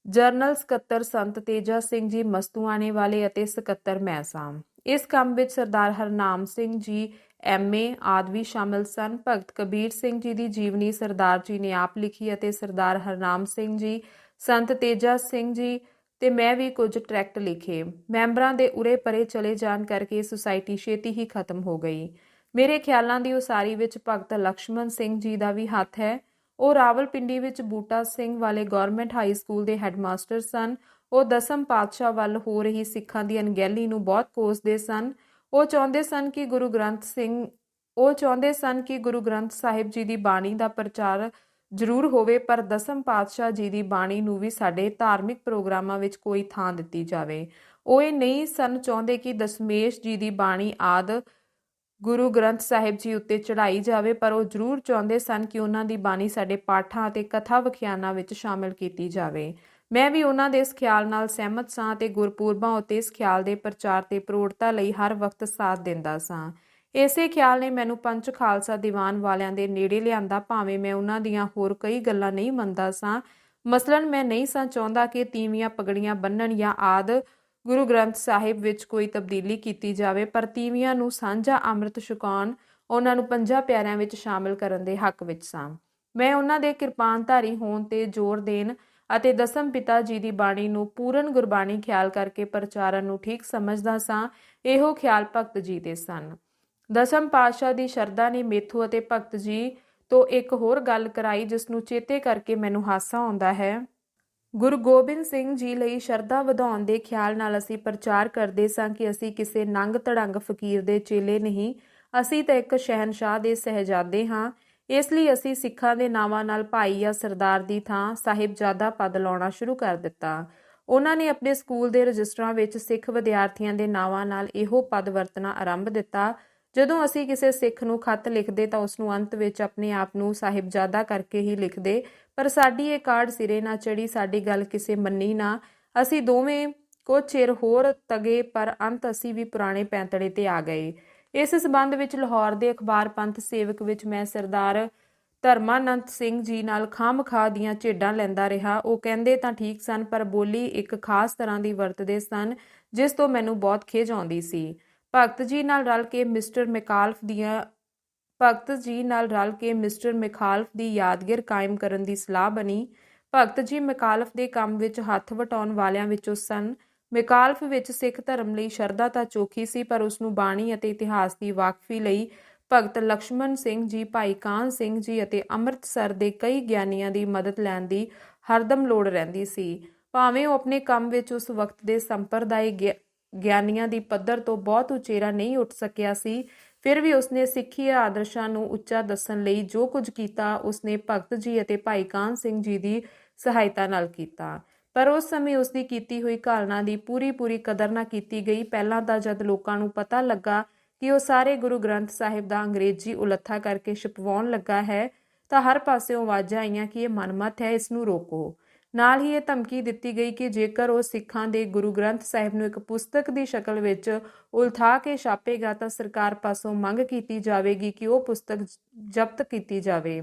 ਜਰਨਲ ਸਕੱਤਰ ਸੰਤ ਤੇਜਾ ਸਿੰਘ ਜੀ ਮਸਤੂਆਣੇ ਵਾਲੇ ਅਤੇ ਸਕੱਤਰ ਮੈਸਾਮ ਇਸ ਕੰਮ ਵਿੱਚ ਸਰਦਾਰ ਹਰਨਾਮ ਸਿੰਘ ਜੀ ਐਮਏ ਆਦਿ ਵੀ ਸ਼ਾਮਲ ਸਨ। ਭਗਤ ਕਬੀਰ ਸਿੰਘ ਜੀ ਦੀ ਜੀਵਨੀ ਸਰਦਾਰ ਜੀ ਨੇ ਆਪ ਲਿਖੀ ਅਤੇ ਸਰਦਾਰ ਹਰਨਾਮ ਸਿੰਘ ਜੀ, ਸੰਤ ਤੇਜਾ ਸਿੰਘ ਜੀ ਤੇ ਮੈਂ ਵੀ ਕੁਝ ਟਰੈਕਟ ਲਿਖੇ। ਮੈਂਬਰਾਂ ਦੇ ਉਰੇ ਪਰੇ ਚਲੇ ਜਾਣ ਕਰਕੇ ਸੁਸਾਇਟੀ ਛੇਤੀ ਹੀ ਖਤਮ ਹੋ ਗਈ। ਮੇਰੇ ਖਿਆਲਾਂ ਦੀ ਉਸਾਰੀ ਵਿੱਚ ਭਗਤ ਲక్ష్మణ ਸਿੰਘ ਜੀ ਦਾ ਵੀ ਹੱਥ ਹੈ। ਉਹ ਰਾਵਲਪਿੰਡੀ ਵਿੱਚ ਬੂਟਾ ਸਿੰਘ ਵਾਲੇ ਗਵਰਨਮੈਂਟ ਹਾਈ ਸਕੂਲ ਦੇ ਹੈੱਡਮਾਸਟਰ ਸਨ। ਉਹ ਦਸਮ ਪਾਤਸ਼ਾਹ ਵੱਲ ਹੋ ਰਹੀ ਸਿੱਖਾਂ ਦੀ ਅਣਗਹਿਲੀ ਨੂੰ ਬਹੁਤ ਕੋਸਦੇ ਸਨ। ਉਹ ਚਾਹੁੰਦੇ ਸਨ ਕਿ ਗੁਰੂ ਗ੍ਰੰਥ ਸਿੰਘ, ਉਹ ਚਾਹੁੰਦੇ ਸਨ ਕਿ ਗੁਰੂ ਗ੍ਰੰਥ ਸਾਹਿਬ ਜੀ ਦੀ ਬਾਣੀ ਦਾ ਪ੍ਰਚਾਰ ਜ਼ਰੂਰ ਹੋਵੇ, ਪਰ ਦਸਮ ਪਾਤਸ਼ਾਹ ਜੀ ਦੀ ਬਾਣੀ ਨੂੰ ਵੀ ਸਾਡੇ ਧਾਰਮਿਕ ਪ੍ਰੋਗਰਾਮਾਂ ਵਿੱਚ ਕੋਈ ਥਾਂ ਦਿੱਤੀ ਜਾਵੇ। ਉਹ ਇਹ ਨਹੀਂ ਸਨ ਚਾਹੁੰਦੇ ਕਿ ਦਸਮੇਸ਼ ਜੀ ਦੀ ਬਾਣੀ ਆਦ ਗੁਰੂ ਗ੍ਰੰਥ ਸਾਹਿਬ ਜੀ ਉੱਤੇ ਚੜਾਈ ਜਾਵੇ, ਪਰ ਉਹ ਜ਼ਰੂਰ ਚਾਹੁੰਦੇ ਸਨ ਕਿ ਉਹਨਾਂ ਦੀ ਬਾਣੀ ਸਾਡੇ ਪਾਠਾਂ ਅਤੇ ਕਥਾ ਵਿਖਿਆਨਾਂ ਵਿੱਚ ਸ਼ਾਮਿਲ ਕੀਤੀ ਜਾਵੇ। ਮੈਂ ਵੀ ਉਹਨਾਂ ਦੇ ਇਸ ਖਿਆਲ ਨਾਲ ਸਹਿਮਤ ਸਾਂ ਤੇ ਗੁਰਪੁਰਬਾਂ ਉੱਤੇ ਇਸ ਖਿਆਲ ਦੇ ਪ੍ਰਚਾਰ ਤੇ ਪ੍ਰੋੜਤਾ ਲਈ ਹਰ ਵਕਤ ਸਾਥ ਦਿੰਦਾ ਸਾਂ। ਇਸੇ ਖਿਆਲ ਨੇ ਮੈਨੂੰ ਪੰਚ ਖਾਲਸਾ ਦੀਵਾਨ ਵਾਲਿਆਂ ਦੇ ਨੇੜੇ ਲਿਆਂਦਾ, ਭਾਵੇਂ ਮੈਂ ਉਹਨਾਂ ਦੀਆਂ ਹੋਰ ਕਈ ਗੱਲਾਂ ਨਹੀਂ ਮੰਨਦਾ ਸਾਂ। ਮਸਲਨ ਮੈਂ ਨਹੀਂ ਸਾਂ ਚਾਹੁੰਦਾ ਕਿ ਤੀਵੀਆਂ ਪਗੜੀਆਂ ਬੰਨਣ ਜਾਂ ਆਦ ਗੁਰੂ ਗ੍ਰੰਥ ਸਾਹਿਬ ਵਿੱਚ ਕੋਈ ਤਬਦੀਲੀ ਕੀਤੀ ਜਾਵੇ, ਪਰ ਤੀਵੀਆਂ ਨੂੰ ਸਾਂਝਾ ਅੰਮ੍ਰਿਤ ਛਕਾਉਣ ਉਹਨਾਂ ਨੂੰ ਪੰਜਾਂ ਪਿਆਰਿਆਂ ਵਿੱਚ ਸ਼ਾਮਿਲ ਕਰਨ ਦੇ ਹੱਕ ਵਿੱਚ ਸਾਂ। ਮੈਂ ਉਹਨਾਂ ਦੇ ਕਿਰਪਾਨਧਾਰੀ ਹੋਣ ਤੇ ਜ਼ੋਰ ਦੇਣ ਅਤੇ ਦਸਮ ਪਿਤਾ ਜੀ ਦੀ ਬਾਣੀ ਨੂੰ ਪੂਰਨ ਗੁਰਬਾਣੀ ਖਿਆਲ ਕਰਕੇ ਪ੍ਰਚਾਰਨ ਨੂੰ ਠੀਕ ਸਮਝਦਾ ਸਾਂ, ਇਹੋ ਖਿਆਲ ਭਗਤ ਜੀ ਦੇ ਸਨ। ਦਸਮ ਪਾਤਸ਼ਾਹ ਦੀ ਸ਼ਰਧਾ ਨੇ ਮੇਥੂ ਅਤੇ ਭਗਤ ਜੀ ਤੋਂ ਇੱਕ ਹੋਰ ਗੱਲ ਕਰਾਈ, ਜਿਸ ਨੂੰ ਚੇਤੇ ਕਰਕੇ ਮੈਨੂੰ ਹਾਸਾ ਆਉਂਦਾ ਹੈ। ਗੁਰੂ ਗੋਬਿੰਦ ਸਿੰਘ ਜੀ ਲਈ ਸ਼ਰਧਾ ਵਧਾਉਣ ਦੇ ਖਿਆਲ ਨਾਲ ਅਸੀਂ ਪ੍ਰਚਾਰ ਕਰਦੇ ਸਾਂ ਕਿ ਅਸੀਂ ਕਿਸੇ ਨੰਗ ਧੜੰਗ ਫਕੀਰ ਦੇ ਚੇਲੇ ਨਹੀਂ। ਅਸੀਂ ਤਾਂ ਇੱਕ ਸ਼ਹਿਨशाह ਦੇ ਸਹਜਾਦੇ ਹਾਂ। ਇਸ ਲਈ ਅਸੀਂ ਸਿੱਖਾਂ ਦੇ ਨਾਵਾਂ ਨਾਲ ਭਾਈ ਜਾਂ ਸਰਦਾਰ ਦੀ ਥਾਂ ਸਾਹਿਬਜ਼ਾਦਾ ਪਦ ਲਾਉਣਾ ਸ਼ੁਰੂ ਕਰ ਦਿੱਤਾ। ਉਹਨਾਂ ਨੇ ਆਪਣੇ ਸਕੂਲ ਦੇ ਰਜਿਸਟਰਾਂ ਵਿੱਚ ਸਿੱਖ ਵਿਦਿਆਰਥੀਆਂ ਦੇ ਨਾਵਾਂ ਨਾਲ ਇਹੋ ਪਦ ਵਰਤਣਾ ਆਰੰਭ ਦਿੱਤਾ। ਜਦੋਂ ਅਸੀਂ ਕਿਸੇ ਸਿੱਖ ਨੂੰ ਖਤ ਲਿਖਦੇ ਤਾਂ ਉਸ ਨੂੰ ਅੰਤ ਵਿੱਚ ਆਪਣੇ ਆਪ ਨੂੰ ਸਾਹਿਬਜ਼ਾਦਾ ਕਰਕੇ ਹੀ ਲਿਖਦੇ। ਪਰ ਸਾਡੀ ਇਹ ਕਾਰਡ ਸਿਰੇ ਨਾ ਚੜੀ ਸਾਡੀ ਗੱਲ ਕਿਸੇ ਮੰਨੀ ਨਾ। ਅਸੀਂ ਦੋਵੇਂ ਕੁਝ ਚਿਰ ਹੋਰ ਤਗੇ, ਪਰ ਅੰਤ ਅਸੀਂ ਵੀ ਪੁਰਾਣੇ ਪੈਂਤੜੇ ਤੇ ਆ ਗਏ। ਇਸ ਸਬੰਧ ਵਿੱਚ ਲਾਹੌਰ ਦੇ ਅਖਬਾਰ ਪੰਥ ਸੇਵਕ ਵਿੱਚ ਮੈਂ ਸਰਦਾਰ ਧਰਮਾਨੰਦ ਸਿੰਘ ਜੀ ਨਾਲ ਖਾਮਖਾ ਦੀਆਂ ਝੇਡਾਂ ਲੈਂਦਾ ਰਿਹਾ। ਉਹ ਕਹਿੰਦੇ ਤਾਂ ਠੀਕ ਸਨ, ਪਰ ਬੋਲੀ ਇੱਕ ਖਾਸ ਤਰ੍ਹਾਂ ਦੀ ਵਰਤਦੇ ਸਨ, ਜਿਸ ਤੋਂ ਮੈਨੂੰ ਬਹੁਤ ਖੇਜ ਆਉਂਦੀ ਸੀ। ਭਗਤ ਜੀ ਨਾਲ ਰਲ ਕੇ ਮਿਸਟਰ ਮੈਕਾਲਫ ਦੀਆਂ ਭਗਤ ਜੀ ਨਾਲ ਰਲ ਕੇ ਮਿਸਟਰ ਮਿਖਾਲਫ ਦੀ ਯਾਦਗਿਰ ਕਾਇਮ ਕਰਨ ਦੀ ਸਲਾਹ ਬਣੀ। ਭਗਤ ਜੀ ਮਿਖਾਲਫ ਦੇ ਕੰਮ ਵਿੱਚ ਹੱਥ ਵਟਾਉਣ ਵਾਲਿਆਂ ਵਿੱਚੋਂ ਸਨ। ਮਿਖਾਲਫ ਵਿੱਚ ਸਿੱਖ ਧਰਮ ਲਈ ਸ਼ਰਧਾ ਤਾਂ ਚੋਖੀ ਸੀ, ਪਰ ਉਸ ਨੂੰ ਬਾਣੀ ਅਤੇ ਇਤਿਹਾਸ ਦੀ ਵਾਕਫੀ ਲਈ ਭਗਤ ਲక్ష్ਮਣ ਸਿੰਘ ਜੀ, ਭਾਈ ਕਾਨ ਸਿੰਘ ਜੀ ਅਤੇ ਅੰਮ੍ਰਿਤਸਰ ਦੇ ਕਈ ਗਿਆਨੀਆਂ ਦੀ ਮਦਦ ਲੈਣ ਦੀ ਹਰਦਮ ਲੋੜ ਰਹਿੰਦੀ ਸੀ। ਭਾਵੇਂ ਉਹ ਆਪਣੇ ਕੰਮ ਵਿੱਚ ਉਸ ਵਕਤ ਦੇ ਸੰਪਰਦਾਇ ਗਿਆਨੀਆਂ ਦੀ ਪੱਧਰ ਤੋਂ ਬਹੁਤ ਉਚੇਰਾ ਨਹੀਂ ਉੱਠ ਸਕਿਆ ਸੀ ਫਿਰ ਵੀ ਉਸਨੇ ਸਿੱਖੀ ਆਦਰਸ਼ਾਂ ਨੂੰ ਉੱਚਾ ਦੱਸਣ ਲਈ ਜੋ ਕੁਝ ਕੀਤਾ, ਉਸਨੇ ਭਗਤ ਜੀ ਅਤੇ ਭਾਈ ਕਾਨ ਸਿੰਘ ਜੀ ਦੀ ਸਹਾਇਤਾ ਨਾਲ ਕੀਤਾ। ਪਰ ਉਸ ਸਮੇਂ ਉਸ ਦੀ ਕੀਤੀ ਹੋਈ ਘਾਲਣਾ ਦੀ ਪੂਰੀ ਪੂਰੀ ਕਦਰ ਨਾ ਕੀਤੀ ਗਈ। ਪਹਿਲਾਂ ਤਾਂ ਜਦ ਲੋਕਾਂ ਨੂੰ ਪਤਾ ਲੱਗਾ ਕਿ ਉਹ ਸਾਰੇ ਗੁਰੂ ਗ੍ਰੰਥ ਸਾਹਿਬ ਦਾ ਅੰਗਰੇਜ਼ੀ ਉਲੱਥਾ ਕਰਕੇ ਛਪਵਾਉਣ ਲੱਗਾ ਹੈ, ਤਾਂ ਹਰ ਪਾਸਿਓਂ ਆਵਾਜ਼ਾਂ ਆਈਆਂ ਕਿ ਇਹ ਮਨਮਤ ਹੈ, ਇਸ ਨੂੰ ਰੋਕੋ। ਨਾਲ ਹੀ ਇਹ ਧਮਕੀ ਦਿੱਤੀ ਗਈ ਕਿ ਜੇਕਰ ਉਹ ਸਿੱਖਾਂ ਦੇ ਗੁਰੂ ਗ੍ਰੰਥ ਸਾਹਿਬ ਨੂੰ ਇੱਕ ਪੁਸਤਕ ਦੀ ਸ਼ਕਲ ਵਿੱਚ ਉਲਥਾ ਕੇ ਛਾਪੇਗਾ ਤਾਂ ਸਰਕਾਰ ਪਾਸੋਂ ਮੰਗ ਕੀਤੀ ਜਾਵੇਗੀ ਕਿ ਉਹ ਪੁਸਤਕ ਜ਼ਬਤ ਕੀਤੀ ਜਾਵੇ।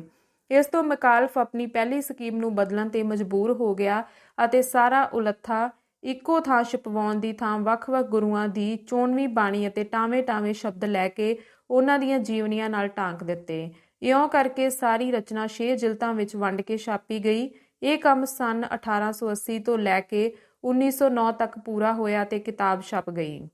ਇਸ ਤੋਂ ਮਕਾਲਫ ਆਪਣੀ ਪਹਿਲੀ ਸਕੀਮ ਨੂੰ ਬਦਲਣ ਤੇ ਮਜਬੂਰ ਹੋ ਗਿਆ ਅਤੇ ਸਾਰਾ ਉਲੱਥਾ ਇੱਕੋ ਥਾਂ ਛਪਵਾਉਣ ਦੀ ਥਾਂ ਵੱਖ-ਵੱਖ ਗੁਰੂਆਂ ਦੀ ਚੋਣਵੀਂ ਬਾਣੀ ਅਤੇ ਟਾਵੇਂ-ਟਾਵੇਂ ਸ਼ਬਦ ਲੈ ਕੇ ਉਹਨਾਂ ਦੀਆਂ ਜੀਵਨੀਆਂ ਨਾਲ ਟਾਂਕ ਦਿੱਤੇ। ਇਉਂ ਕਰਕੇ ਸਾਰੀ ਰਚਨਾ 6 ਜਿਲਤਾਂ ਵਿੱਚ ਵੰਡ ਕੇ ਛਾਪੀ ਗਈ। ਇਹ ਕੰਮ ਸਨ 1880 ਤੋਂ ਲੈ ਕੇ 1909 ਤੱਕ ਪੂਰਾ ਹੋਇਆ ਤੇ ਕਿਤਾਬ ਛਪ ਗਈ।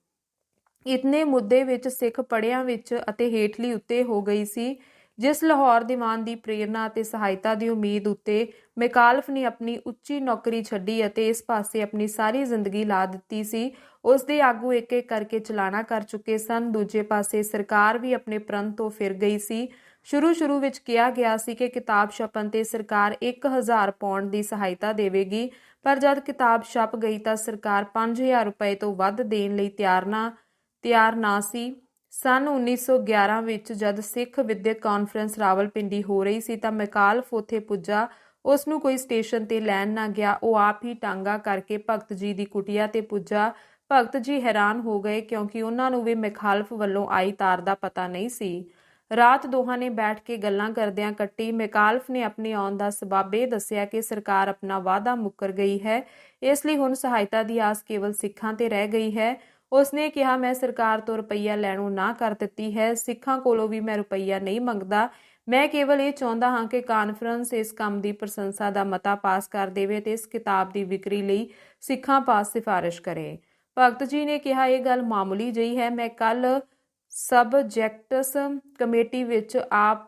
ਇਤਨੇ ਮੁੱਦੇ ਵਿੱਚ ਸਿੱਖ ਪੜਿਆਂ ਵਿੱਚ ਅਤੇ ਹੇਠਲੀ ਉੱਤੇ ਹੋ ਗਈ ਸੀ, ਜਿਸ ਲਾਹੌਰ ਦੀਵਾਨ ਦੀ ਪ੍ਰੇਰਣਾ ਅਤੇ ਸਹਾਇਤਾ ਦੀ ਉਮੀਦ ਉੱਤੇ ਮੈਕਾਲਫ ਨੇ ਆਪਣੀ ਉੱਚੀ ਨੌਕਰੀ ਛੱਡੀ ਅਤੇ ਇਸ ਪਾਸੇ ਆਪਣੀ ਸਾਰੀ ਜ਼ਿੰਦਗੀ ਲਾ ਦਿੱਤੀ ਸੀ, ਉਸ ਦੇ ਆਗੂ ਇੱਕ ਇੱਕ ਕਰਕੇ ਚਲਾਣਾ ਕਰ ਚੁੱਕੇ ਸਨ। ਦੂਜੇ ਪਾਸੇ ਸਰਕਾਰ ਵੀ ਆਪਣੇ ਪ੍ਰੰਤ ਤੋਂ ਫਿਰ ਗਈ ਸੀ ਸ਼ੁਰੂ ਸ਼ੁਰੂ ਵਿੱਚ ਕਿਹਾ ਗਿਆ ਸੀ ਕਿ ਕਿਤਾਬ ਛਪਣ ਤੇ ਸਰਕਾਰ 1000 ਪੌਂਡ ਦੀ ਸਹਾਇਤਾ ਦੇਵੇਗੀ, ਪਰ ਜਦ ਕਿਤਾਬ ਛਪ ਗਈ ਤਾਂ ਸਰਕਾਰ 5000 ਰੁਪਏ ਤੋਂ ਵੱਧ ਦੇਣ ਲਈ ਤਿਆਰ ਨਾ ਤਿਆਰ ਨਾ ਸੀ। ਸਨ 1911 ਵਿੱਚ ਜਦ ਸਿੱਖ ਵਿਦਿਅਕ ਕਾਨਫਰੰਸ ਰਾਵਲਪਿੰਡੀ ਹੋ ਰਹੀ ਸੀ ਤਾਂ ਮੈਕਾਲ ਫੋਥੇ ਪੁੱਜਾ, ਉਸ ਨੂੰ ਕੋਈ ਸਟੇਸ਼ਨ ਤੇ ਲੈਣ ਨਾ ਗਿਆ। ਉਹ ਆਪ ਹੀ ਟਾਂਗਾ ਕਰਕੇ ਭਗਤ ਜੀ ਦੀ ਕੁਟਿਆ ਤੇ ਪੁੱਜਾ। ਭਗਤ ਜੀ ਹੈਰਾਨ ਹੋ ਗਏ ਕਿਉਂਕਿ ਉਹਨਾਂ ਨੂੰ ਵੀ ਮਖਾਲਫ ਵੱਲੋਂ ਆਈ ਤਾਰ ਦਾ ਪਤਾ ਨਹੀਂ ਸੀ। ਰਾਤ ਦੋਹਾਂ ਨੇ ਬੈਠ ਕੇ ਗੱਲਾਂ ਕਰਦਿਆਂ ਕੱਟੀ ਮੈਕਾਲਫ ਨੇ ਆਪਣੇ ਆਉਣ ਦਾ ਸਬਬ ਇਹ ਦੱਸਿਆ ਕਿ ਸਰਕਾਰ ਆਪਣਾ ਵਾਅਦਾ ਮੁੱਕਰ ਗਈ ਹੈ। ਇਸ ਲਈ ਹੁਣ ਸਹਾਇਤਾ ਦੀ ਆਸ ਕੇਵਲ ਸਿੱਖਾਂ ਤੇ ਰਹਿ ਗਈ ਹੈ। ਉਸਨੇ ਕਿਹਾ, ਮੈਂ ਸਰਕਾਰ ਤੋਂ ਰੁਪਈਆ ਲੈਣੋਂ ਨਾ ਕਰ ਦਿੱਤੀ ਹੈ। ਸਿੱਖਾਂ ਕੋਲੋਂ ਵੀ ਮੈਂ ਰੁਪਈਆ ਨਹੀਂ ਮੰਗਦਾ। ਮੈਂ ਕੇਵਲ ਇਹ ਚਾਹੁੰਦਾ ਹਾਂ ਕਿ ਕਾਨਫਰੰਸ ਇਸ ਕੰਮ ਦੀ ਪ੍ਰਸ਼ੰਸਾ ਦਾ ਮਤਾ ਪਾਸ ਕਰ ਦੇਵੇ ਤੇ ਇਸ ਕਿਤਾਬ ਦੀ ਵਿਕਰੀ ਲਈ ਸਿੱਖਾਂ ਪਾਸ ਸਿਫਾਰਿਸ਼ ਕਰੇ। ਭਗਤ ਜੀ ਨੇ ਕਿਹਾ, ਇਹ ਗੱਲ ਮਾਮੂਲੀ ਜਿਹੀ ਹੈ। ਮੈਂ ਕੱਲ ਸਬਜੈਕਟਸ ਕਮੇਟੀ ਵਿੱਚ ਆਪ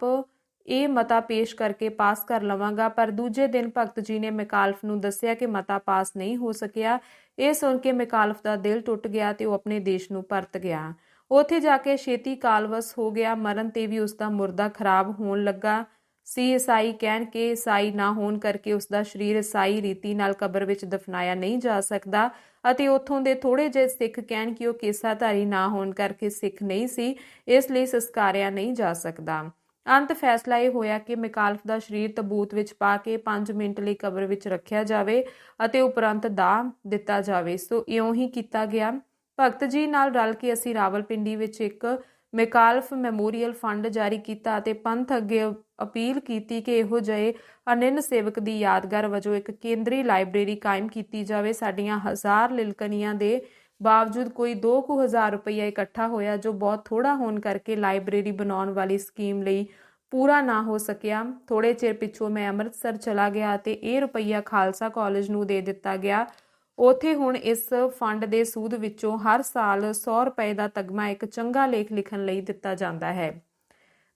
ਇਹ ਮਤਾ ਪੇਸ਼ ਕਰਕੇ ਪਾਸ ਕਰ ਲਵਾਂਗਾ, ਪਰ ਦੂਜੇ ਦਿਨ ਭਗਤ ਜੀ ਨੇ ਮੈਕਾਲਫ ਨੂੰ ਦੱਸਿਆ ਕਿ ਮਤਾ ਪਾਸ ਨਹੀਂ ਹੋ ਸਕਿਆ। ਇਹ ਸੁਣ ਕੇ ਮੈਕਾਲਫ ਦਾ ਦਿਲ ਟੁੱਟ ਗਿਆ ਤੇ ਉਹ ਆਪਣੇ ਦੇਸ਼ ਨੂੰ ਪਰਤ ਗਿਆ। ਉੱਥੇ ਜਾ ਕੇ ਛੇਤੀ ਕਾਲਵਸ ਹੋ ਗਿਆ, ਮਰਨ ਤੇ ਵੀ ਉਸ ਦਾ ਮੁਰਦਾ ਖਰਾਬ ਹੋਣ ਲੱਗਾ। ਸੀ ਈਸਾਈ ਕਹਿਣ ਕੇ ਈਸਾਈ ਨਾ ਹੋਣ ਕਰਕੇ ਉਸ ਦਾ ਸਰੀਰ ਈਸਾਈ ਰੀਤੀ ਨਾਲ ਕਬਰ ਵਿੱਚ ਦਫਨਾਇਆ ਨਹੀਂ ਜਾ ਸਕਦਾ। ਅਤੇ ਉੱਥੋਂ ਦੇ ਥੋੜੇ ਜਿਹੇ ਸਿੱਖ ਕਹਿਣ ਕਿ ਉਹ ਕੇਸਾਧਾਰੀ ਨਾ ਹੋਣ ਕਰਕੇ ਸਿੱਖ ਨਹੀਂ ਸੀ, ਇਸ ਲਈ ਸੰਸਕਾਰਿਆ ਨਹੀਂ ਜਾ ਸਕਦਾ। ਅੰਤ ਫੈਸਲਾ ਇਹ ਹੋਇਆ ਕਿ ਮਿਕਾਲਫ ਦਾ ਸਰੀਰ ਤਬੂਤ ਵਿੱਚ ਪਾ ਕੇ 5 ਮਿੰਟ ਲਈ ਕਬਰ ਵਿੱਚ ਰੱਖਿਆ ਜਾਵੇ ਅਤੇ ਉਪਰੰਤ ਦਾਹ ਦਿੱਤਾ ਜਾਵੇ। ਸੋ ਇਉਂ ਹੀ ਕੀਤਾ ਗਿਆ। ਭਗਤ ਜੀ ਨਾਲ ਰਲ ਕੇ ਅਸੀਂ ਰਾਵਲਪਿੰਡੀ ਵਿੱਚ ਇੱਕ ਮੈਕਾਲਫ ਮੈਮੋਰੀਅਲ ਫੰਡ ਜਾਰੀ ਕੀਤਾ ਅਤੇ ਪੰਥ ਅੱਗੇ ਅਪੀਲ ਕੀਤੀ ਕਿ ਇਹੋ ਜਿਹੇ ਅਨੰਨ ਸੇਵਕ ਦੀ ਯਾਦਗਾਰ ਵਜੋਂ ਇੱਕ ਕੇਂਦਰੀ ਲਾਇਬ੍ਰੇਰੀ ਕਾਇਮ ਕੀਤੀ ਜਾਵੇ। ਸਾਡੀਆਂ ਹਜ਼ਾਰ ਲਿਲਕਨੀਆਂ ਦੇ ਬਾਵਜੂਦ ਕੋਈ 2000 ਰੁਪਈਆ ਇਕੱਠਾ ਹੋਇਆ ਜੋ ਬਹੁਤ ਥੋੜਾ ਹੋਣ ਕਰਕੇ ਲਾਇਬ੍ਰੇਰੀ ਬਣਾਉਣ ਵਾਲੀ ਸਕੀਮ ਲਈ ਪੂਰਾ ਨਾ ਹੋ ਸਕਿਆ। ਥੋੜੇ ਚਿਰ ਪਿੱਛੋਂ ਮੈਂ ਅੰਮ੍ਰਿਤਸਰ ਚਲਾ ਗਿਆ ਅਤੇ ਇਹ ਰੁਪਈਆ ਖਾਲਸਾ ਕਾਲਜ ਨੂੰ ਦੇ ਦਿੱਤਾ ਗਿਆ। ਉਥੇ ਹੁਣ ਇਸ ਫੰਡ ਦੇ ਸੂਦ ਵਿੱਚੋਂ ਹਰ ਸਾਲ 100 ਰੁਪਏ ਦਾ ਤਗਮਾ ਇੱਕ ਚੰਗਾ ਲੇਖ ਲਿਖਣ ਲਈ ਦਿੱਤਾ ਜਾਂਦਾ ਹੈ।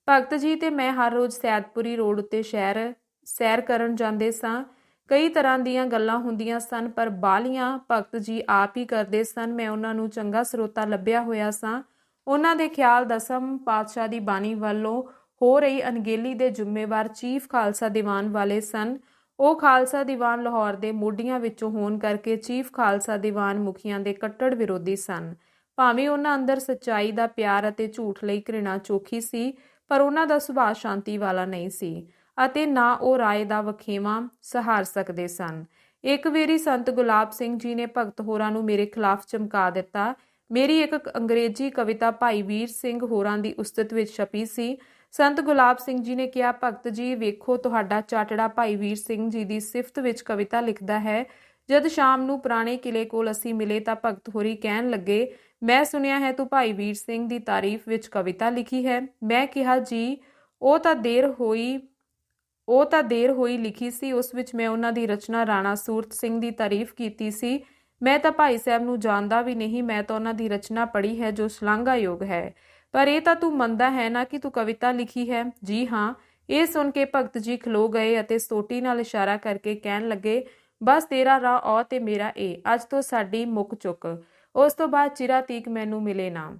ਭਗਤ ਜੀ ਤੇ ਮੈਂ ਹਰ ਰੋਜ਼ ਸੈਦਪੁਰੀ ਰੋਡ ਉੱਤੇ ਸ਼ਹਿਰ, ਸੈਰ ਕਰਨ ਜਾਂਦੇ ਸਾਂ। ਕਈ ਤਰ੍ਹਾਂ ਦੀਆਂ ਗੱਲਾਂ ਹੁੰਦੀਆਂ ਸਨ, ਪਰ ਬਾਲੀਆਂ ਭਗਤ ਜੀ ਆਪ ਹੀ ਕਰਦੇ ਸਨ। ਮੈਂ ਉਹਨਾਂ ਨੂੰ ਚੰਗਾ ਸਰੋਤਾ ਲੱਭਿਆ ਹੋਇਆ ਸਾਂ। ਉਹਨਾਂ ਦੇ ਖਿਆਲ ਦਸਮ ਪਾਤਸ਼ਾਹ ਦੀ ਬਾਣੀ ਵੱਲੋਂ ਹੋ ਰਹੀ ਅਣਗੇਲੀ ਦੇ ਜ਼ਿੰਮੇਵਾਰ ਚੀਫ ਖਾਲਸਾ ਦੀਵਾਨ ਵਾਲੇ ਸਨ। ਉਹ ਖਾਲਸਾ ਦੀਵਾਨ ਲਾਹੌਰ ਦੇ ਮੋਢੀਆਂ ਵਿੱਚੋਂ ਹੋਣ ਕਰਕੇ ਚੀਫ ਖਾਲਸਾ ਦੀਵਾਨ ਮੁਖੀਆਂ ਦੇ ਕੱਟੜ ਵਿਰੋਧੀ ਸਨ। ਭਾਵੇਂ ਉਹਨਾਂ ਅੰਦਰ ਸੱਚਾਈ ਦਾ ਪਿਆਰ ਅਤੇ ਝੂਠ ਲਈ ਘ੍ਰਿਣਾ ਚੋਖੀ ਸੀ, ਪਰ ਉਹਨਾਂ ਦਾ ਸੁਭਾਅ ਸ਼ਾਂਤੀ ਵਾਲਾ ਨਹੀਂ ਸੀ ਅਤੇ ਨਾ ਉਹ ਰਾਏ ਦਾ ਵਖੇਵਾ ਸਹਾਰ ਸਕਦੇ ਸਨ। ਇੱਕ ਵੇਰੀ ਸੰਤ ਗੁਲਾਬ ਸਿੰਘ ਜੀ ਨੇ ਭਗਤ ਹੋਰਾਂ ਨੂੰ ਮੇਰੇ ਖਿਲਾਫ ਚਮਕਾ ਦਿੱਤਾ। ਮੇਰੀ ਇੱਕ ਅੰਗਰੇਜ਼ੀ ਕਵਿਤਾ ਭਾਈ ਵੀਰ ਸਿੰਘ ਹੋਰਾਂ ਦੀ ਉਸਤਤ ਵਿੱਚ ਛਪੀ ਸੀ ਸੰਤ ਗੁਲਾਬ ਸਿੰਘ ਜੀ ਨੇ ਕਿਹਾ, ਭਗਤ ਜੀ, ਵੇਖੋ, ਤੁਹਾਡਾ ਚਾਟੜਾ ਭਾਈ ਵੀਰ ਸਿੰਘ ਜੀ ਦੀ ਸਿਫਤ ਵਿੱਚ ਕਵਿਤਾ ਲਿਖਦਾ ਹੈ। ਜਦ ਸ਼ਾਮ ਨੂੰ ਪੁਰਾਣੇ ਕਿਲੇ ਕੋਲ ਅਸੀਂ ਮਿਲੇ ਤਾਂ ਭਗਤ ਹੋਰੀ ਕਹਿਣ ਲੱਗੇ, ਮੈਂ ਸੁਣਿਆ ਹੈ ਤੂੰ ਭਾਈ ਵੀਰ ਸਿੰਘ ਦੀ ਤਾਰੀਫ ਵਿੱਚ ਕਵਿਤਾ ਲਿਖੀ ਹੈ। ਮੈਂ ਕਿਹਾ, ਜੀ, ਉਹ ਤਾਂ ਦੇਰ ਹੋਈ, ਉਹ ਤਾਂ ਦੇਰ ਹੋਈ ਲਿਖੀ ਸੀ, ਉਸ ਵਿੱਚ ਮੈਂ ਉਹਨਾਂ ਦੀ ਰਚਨਾ ਰਾਣਾ ਸੂਰਤ ਸਿੰਘ ਦੀ ਤਾਰੀਫ ਕੀਤੀ ਸੀ। ਮੈਂ ਤਾਂ ਭਾਈ ਸਾਹਿਬ ਨੂੰ ਜਾਣਦਾ ਵੀ ਨਹੀਂ, ਮੈਂ ਤਾਂ ਉਹਨਾਂ ਦੀ ਰਚਨਾ ਪੜ੍ਹੀ ਹੈ ਜੋ ਸ਼ਲਾਘਾਯੋਗ ਹੈ। ਪਰ ਇਹ ਤਾਂ ਤੂੰ ਮੰਨਦਾ ਹੈ ਨਾ ਕਿ ਤੂੰ ਕਵਿਤਾ ਲਿਖੀ ਹੈ? ਜੀ ਹਾਂ। ਇਹ ਸੁਣ ਕੇ ਭਗਤ ਜੀ ਖਲੋ ਗਏ ਅਤੇ ਸੋਟੀ ਨਾਲ ਇਸ਼ਾਰਾ ਕਰਕੇ ਕਹਿਣ ਲੱਗੇ, ਬਸ ਤੇਰਾ ਰਾਹ ਔ ਤੇ ਮੇਰਾ ਇਹ ਅੱਜ ਤੋਂ ਸਾਡੀ ਮੁੱਕ ਚੁੱਕ। ਉਸ ਤੋਂ ਬਾਅਦ ਚਿਰਾ ਤੀਕ ਮੈਨੂੰ ਮਿਲੇ ਨਾ।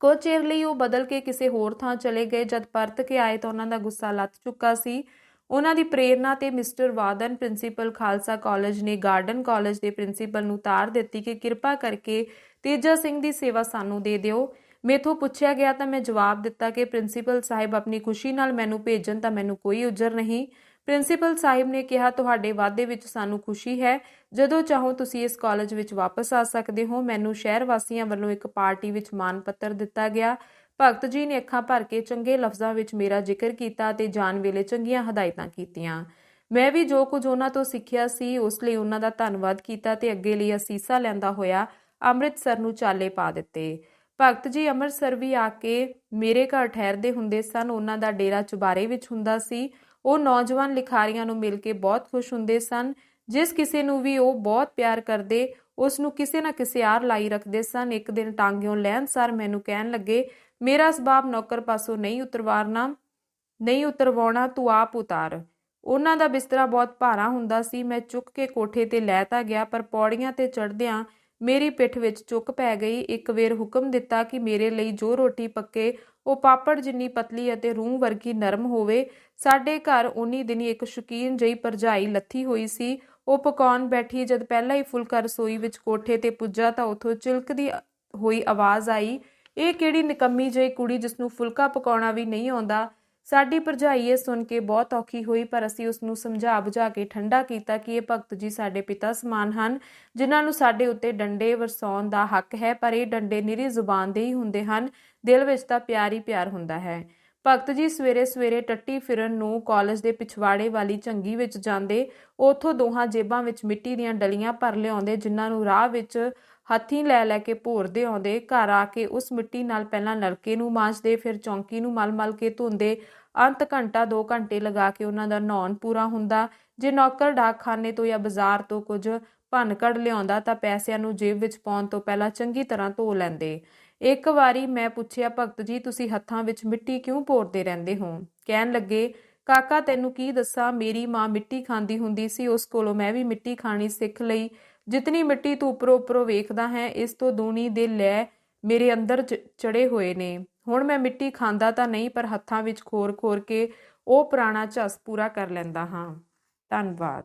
ਕੁਝ ਚਿਰ ਲਈ ਉਹ ਬਦਲ ਕੇ ਕਿਸੇ ਹੋਰ ਥਾਂ ਚਲੇ ਗਏ। ਜਦ ਪਰਤ ਕੇ ਆਏ ਤਾਂ ਉਹਨਾਂ ਦਾ ਗੁੱਸਾ ਲੱਥ ਚੁੱਕਾ ਸੀ। ਉਹਨਾਂ ਦੀ ਪ੍ਰੇਰਣਾ ਤੇ mister Wadan principal Khalsa college ਨੇ ਗਾਰਡਨ ਕਾਲਜ ਦੇ ਪ੍ਰਿੰਸੀਪਲ ਨੂੰ ਤਾਰ ਦਿੱਤੀ ਕਿ ਕਿਰਪਾ ਕਰਕੇ ਤੇਜਾ ਸਿੰਘ ਦੀ ਸੇਵਾ ਸਾਨੂੰ ਦੇ ਦਿਓ। ਮੇਥੋਂ ਪੁੱਛਿਆ ਗਿਆ ਤਾਂ ਮੈਂ ਜਵਾਬ ਦਿੱਤਾ ਕਿ ਪ੍ਰਿੰਸੀਪਲ ਸਾਹਿਬ ਆਪਣੀ ਖੁਸ਼ੀ ਨਾਲ ਮੈਨੂੰ ਭੇਜਣ ਤਾਂ ਮੈਨੂੰ ਕੋਈ ਉਜਰ ਨਹੀਂ। ਪ੍ਰਿੰਸੀਪਲ ਸਾਹਿਬ ਨੇ ਕਿਹਾ, ਤੁਹਾਡੇ ਵਾਅਦੇ ਵਿੱਚ ਸਾਨੂੰ ਖੁਸ਼ੀ ਹੈ। ਜਦੋਂ ਚਾਹੋ ਤੁਸੀਂ ਇਸ ਕਾਲਜ ਵਿੱਚ ਵਾਪਸ ਆ ਸਕਦੇ ਹੋ। ਮੈਨੂੰ ਸ਼ਹਿਰ ਵਾਸੀਆਂ ਵੱਲੋਂ ਇੱਕ ਪਾਰਟੀ ਵਿੱਚ ਮਾਨ ਪੱਤਰ ਦਿੱਤਾ ਗਿਆ। ਭਗਤ ਜੀ ਨੇ ਅੱਖਾਂ ਭਰ ਕੇ ਚੰਗੇ ਲਫ਼ਜ਼ਾਂ ਵਿੱਚ ਮੇਰਾ ਜ਼ਿਕਰ ਕੀਤਾ ਤੇ ਜਾਣ ਵੇਲੇ ਚੰਗੀਆਂ ਹਦਾਇਤਾਂ ਕੀਤੀਆਂ। ਮੈਂ ਵੀ ਜੋ ਕੁਝ ਉਹਨਾਂ ਤੋਂ ਸਿੱਖਿਆ ਸੀ, ਉਸ ਲਈ ਉਹਨਾਂ ਦਾ ਧੰਨਵਾਦ ਕੀਤਾ ਤੇ ਅੱਗੇ ਲਈ ਅਸੀਸਾ ਲੈਂਦਾ ਹੋਇਆ ਅੰਮ੍ਰਿਤਸਰ ਨੂੰ ਚਾਲੇ ਪਾ ਦਿੱਤੇ। ਭਗਤ ਜੀ, ਅੰਮ੍ਰਿਤਸਰ ਵੀ ਆ ਕੇ ਮੇਰੇ ਘਰ ਠਹਿਰਦੇ ਹੁੰਦੇ ਸਨ। ਉਹਨਾਂ ਦਾ ਡੇਰਾ ਚੁਬਾਰੇ ਵਿੱਚ ਹੁੰਦਾ ਸੀ। ਉਹ ਨੌਜਵਾਨ ਲਿਖਾਰੀਆਂ ਨੂੰ ਮਿਲ ਕੇ ਬਹੁਤ ਖੁਸ਼ ਹੁੰਦੇ ਸਨ। ਜਿਸ ਕਿਸੇ ਨੂੰ ਵੀ ਉਹ ਬਹੁਤ ਪਿਆਰ ਕਰਦੇ, ਉਸ ਨੂੰ ਕਿਸੇ ਨਾ ਕਿਸੇ ਆਰ ਲਾਈ ਰੱਖਦੇ ਸਨ। ਇੱਕ ਦਿਨ ਟਾਂਗਿਓਂ ਲੈਣ ਸਰ ਮੈਨੂੰ ਕਹਿਣ ਲੱਗੇ, ਮੇਰਾ ਸਬਾਬ ਨੌਕਰ ਪਾਸੋਂ ਨਹੀਂ ਉਤਰਵਾਰਨਾ, ਨਹੀਂ ਉਤਰਵਾਉਣਾ, ਤੂੰ ਆਪ ਉਤਾਰ। ਉਹਨਾਂ ਦਾ ਬਿਸਤਰਾ ਬਹੁਤ ਭਾਰਾ ਹੁੰਦਾ ਸੀ। ਮੈਂ ਚੁੱਕ ਕੇ ਕੋਠੇ ਤੇ ਲੈ ਤਾਂ ਗਿਆ, ਪਰ ਪੌੜੀਆਂ ਤੇ ਚੜ੍ਹਦਿਆਂ ਮੇਰੀ ਪਿੱਠ ਵਿੱਚ ਚੁੱਕ ਪੈ ਗਈ। ਇੱਕ ਵੇਰ ਹੁਕਮ ਦਿੱਤਾ ਕਿ ਮੇਰੇ ਲਈ ਜੋ ਰੋਟੀ ਪੱਕੇ, ਉਹ ਪਾਪੜ ਜਿੰਨੀ ਪਤਲੀ ਅਤੇ ਰੂਹ ਵਰਗੀ ਨਰਮ ਹੋਵੇ। ਸਾਡੇ ਘਰ ਉਨੀ ਦਿਨੀ ਇੱਕ ਸ਼ੁਕੀਨ ਜਈ ਪਰਜਾਈ ਲੱਥੀ ਹੋਈ ਸੀ। ਉਹ ਪਕਾਉਣ ਬੈਠੀ, ਜਦ ਪਹਿਲਾ ਹੀ ਫੁਲਕਾ ਰਸੋਈ ਵਿੱਚ ਕੋਠੇ ਤੇ ਪੁੱਜਾ ਤਾਂ ਉਥੋਂ ਚਿਲਕਦੀ ਹੋਈ ਆਵਾਜ਼ ਆਈ, ਇਹ ਕਿਹੜੀ ਨਿਕੰਮੀ ਜਿਹੀ ਕੁੜੀ ਜਿਸ ਨੂੰ ਫੁਲਕਾ ਪਕਾਉਣਾ ਵੀ ਨਹੀਂ ਆਉਂਦਾ? ਸਾਡੀ ਭਰਜਾਈ ਇਹ ਸੁਣ ਕੇ ਬਹੁਤ ਔਖੀ ਹੋਈ, ਪਰ ਅਸੀਂ ਉਸ ਨੂੰ ਸਮਝਾ ਬੁਝਾ ਕੇ ਠੰਡਾ ਕੀਤਾ ਕਿ ਇਹ ਭਗਤ ਜੀ ਸਾਡੇ ਪਿਤਾ ਸਮਾਨ ਹਨ, ਜਿਨ੍ਹਾਂ ਨੂੰ ਸਾਡੇ ਉੱਤੇ ਡੰਡੇ ਵਰਸਾਉਣ ਦਾ ਹੱਕ ਹੈ, ਪਰ ਇਹ ਡੰਡੇ ਨਿਰੀ ਜ਼ੁਬਾਨ ਦੇ ਹੀ ਹੁੰਦੇ ਹਨ, ਦਿਲ ਵਿੱਚ ਤਾਂ ਪਿਆਰ ਹੀ ਪਿਆਰ ਹੁੰਦਾ ਹੈ। ਭਗਤ ਜੀ ਸਵੇਰੇ ਸਵੇਰੇ ਟੱਟੀ ਫਿਰਨ ਨੂੰ ਕਾਲਜ ਦੇ ਪਿਛਵਾੜੇ ਵਾਲੀ ਝੰਗੀ ਵਿੱਚ ਜਾਂਦੇ, ਉਥੋਂ ਦੋਹਾਂ ਜੇਬਾਂ ਵਿੱਚ ਮਿੱਟੀ ਦੀਆਂ ਡਲੀਆਂ ਭਰ ਲਿਆਉਂਦੇ, ਜਿਨ੍ਹਾਂ ਨੂੰ ਰਾਹ ਵਿੱਚ ਹੱਥੀਂ ਲੈ ਲੈ ਕੇ ਭੋਰਦੇ ਆਉਂਦੇ, ਘਰ ਆ ਕੇ ਉਸ ਮਿੱਟੀ ਨਾਲ ਪਹਿਲਾਂ ਨਲਕੇ ਨੂੰ ਮਾਂਜਦੇ, ਫਿਰ ਚੌਂਕੀ ਨੂੰ ਮਲ-ਮਲ ਕੇ ਧੋਂਦੇ। ਅੰਤ ਘੰਟਾ 2 ਘੰਟੇ ਲਗਾ ਕੇ ਉਹਨਾਂ ਦਾ ਨਹਾਉਣ ਪੂਰਾ ਹੁੰਦਾ। ਜੇ ਨੌਕਰ ਡਾਕਖਾਨੇ ਤੋਂ ਜਾਂ ਬਾਜ਼ਾਰ ਤੋਂ ਕੁਝ ਭੰਨ ਕੱਢ ਲਿਆਉਂਦਾ ਤਾਂ ਪੈਸਿਆਂ ਨੂੰ ਜੇਬ ਵਿੱਚ ਪਾਉਣ ਤੋਂ ਪਹਿਲਾਂ ਚੰਗੀ ਤਰ੍ਹਾਂ ਧੋ ਲੈਂਦੇ। ਇੱਕ ਵਾਰੀ ਮੈਂ ਪੁੱਛਿਆ, ਭਗਤ ਜੀ, ਤੁਸੀਂ ਹੱਥਾਂ ਵਿੱਚ ਮਿੱਟੀ ਕਿਉਂ ਭੋਰਦੇ ਰਹਿੰਦੇ ਹੋ? ਕਹਿਣ ਲੱਗੇ, ਕਾਕਾ, ਤੈਨੂੰ ਕੀ ਦੱਸਾਂ, ਮੇਰੀ ਮਾਂ ਮਿੱਟੀ ਖਾਂਦੀ ਹੁੰਦੀ ਸੀ, ਉਸ ਕੋਲੋਂ ਮੈਂ ਵੀ ਮਿੱਟੀ ਖਾਣੀ ਸਿੱਖ ਲਈ। ਜਿਤਨੀ ਮਿੱਟੀ ਤੂੰ ਉੱਪਰੋਂ ਉੱਪਰੋਂ ਵੇਖਦਾ ਹੈ, ਇਸ ਤੋਂ ਦੂਣੀ ਦੇ ਲੈ ਮੇਰੇ ਅੰਦਰ ਚੜੇ ਹੋਏ ਨੇ। ਹੁਣ ਮੈਂ ਮਿੱਟੀ ਖਾਂਦਾ ਤਾਂ ਨਹੀਂ, ਪਰ ਹੱਥਾਂ ਵਿੱਚ ਖੋਰ ਖੋਰ ਕੇ ਉਹ ਪੁਰਾਣਾ ਝਸ ਪੂਰਾ ਕਰ ਲੈਂਦਾ ਹਾਂ। ਧੰਨਵਾਦ।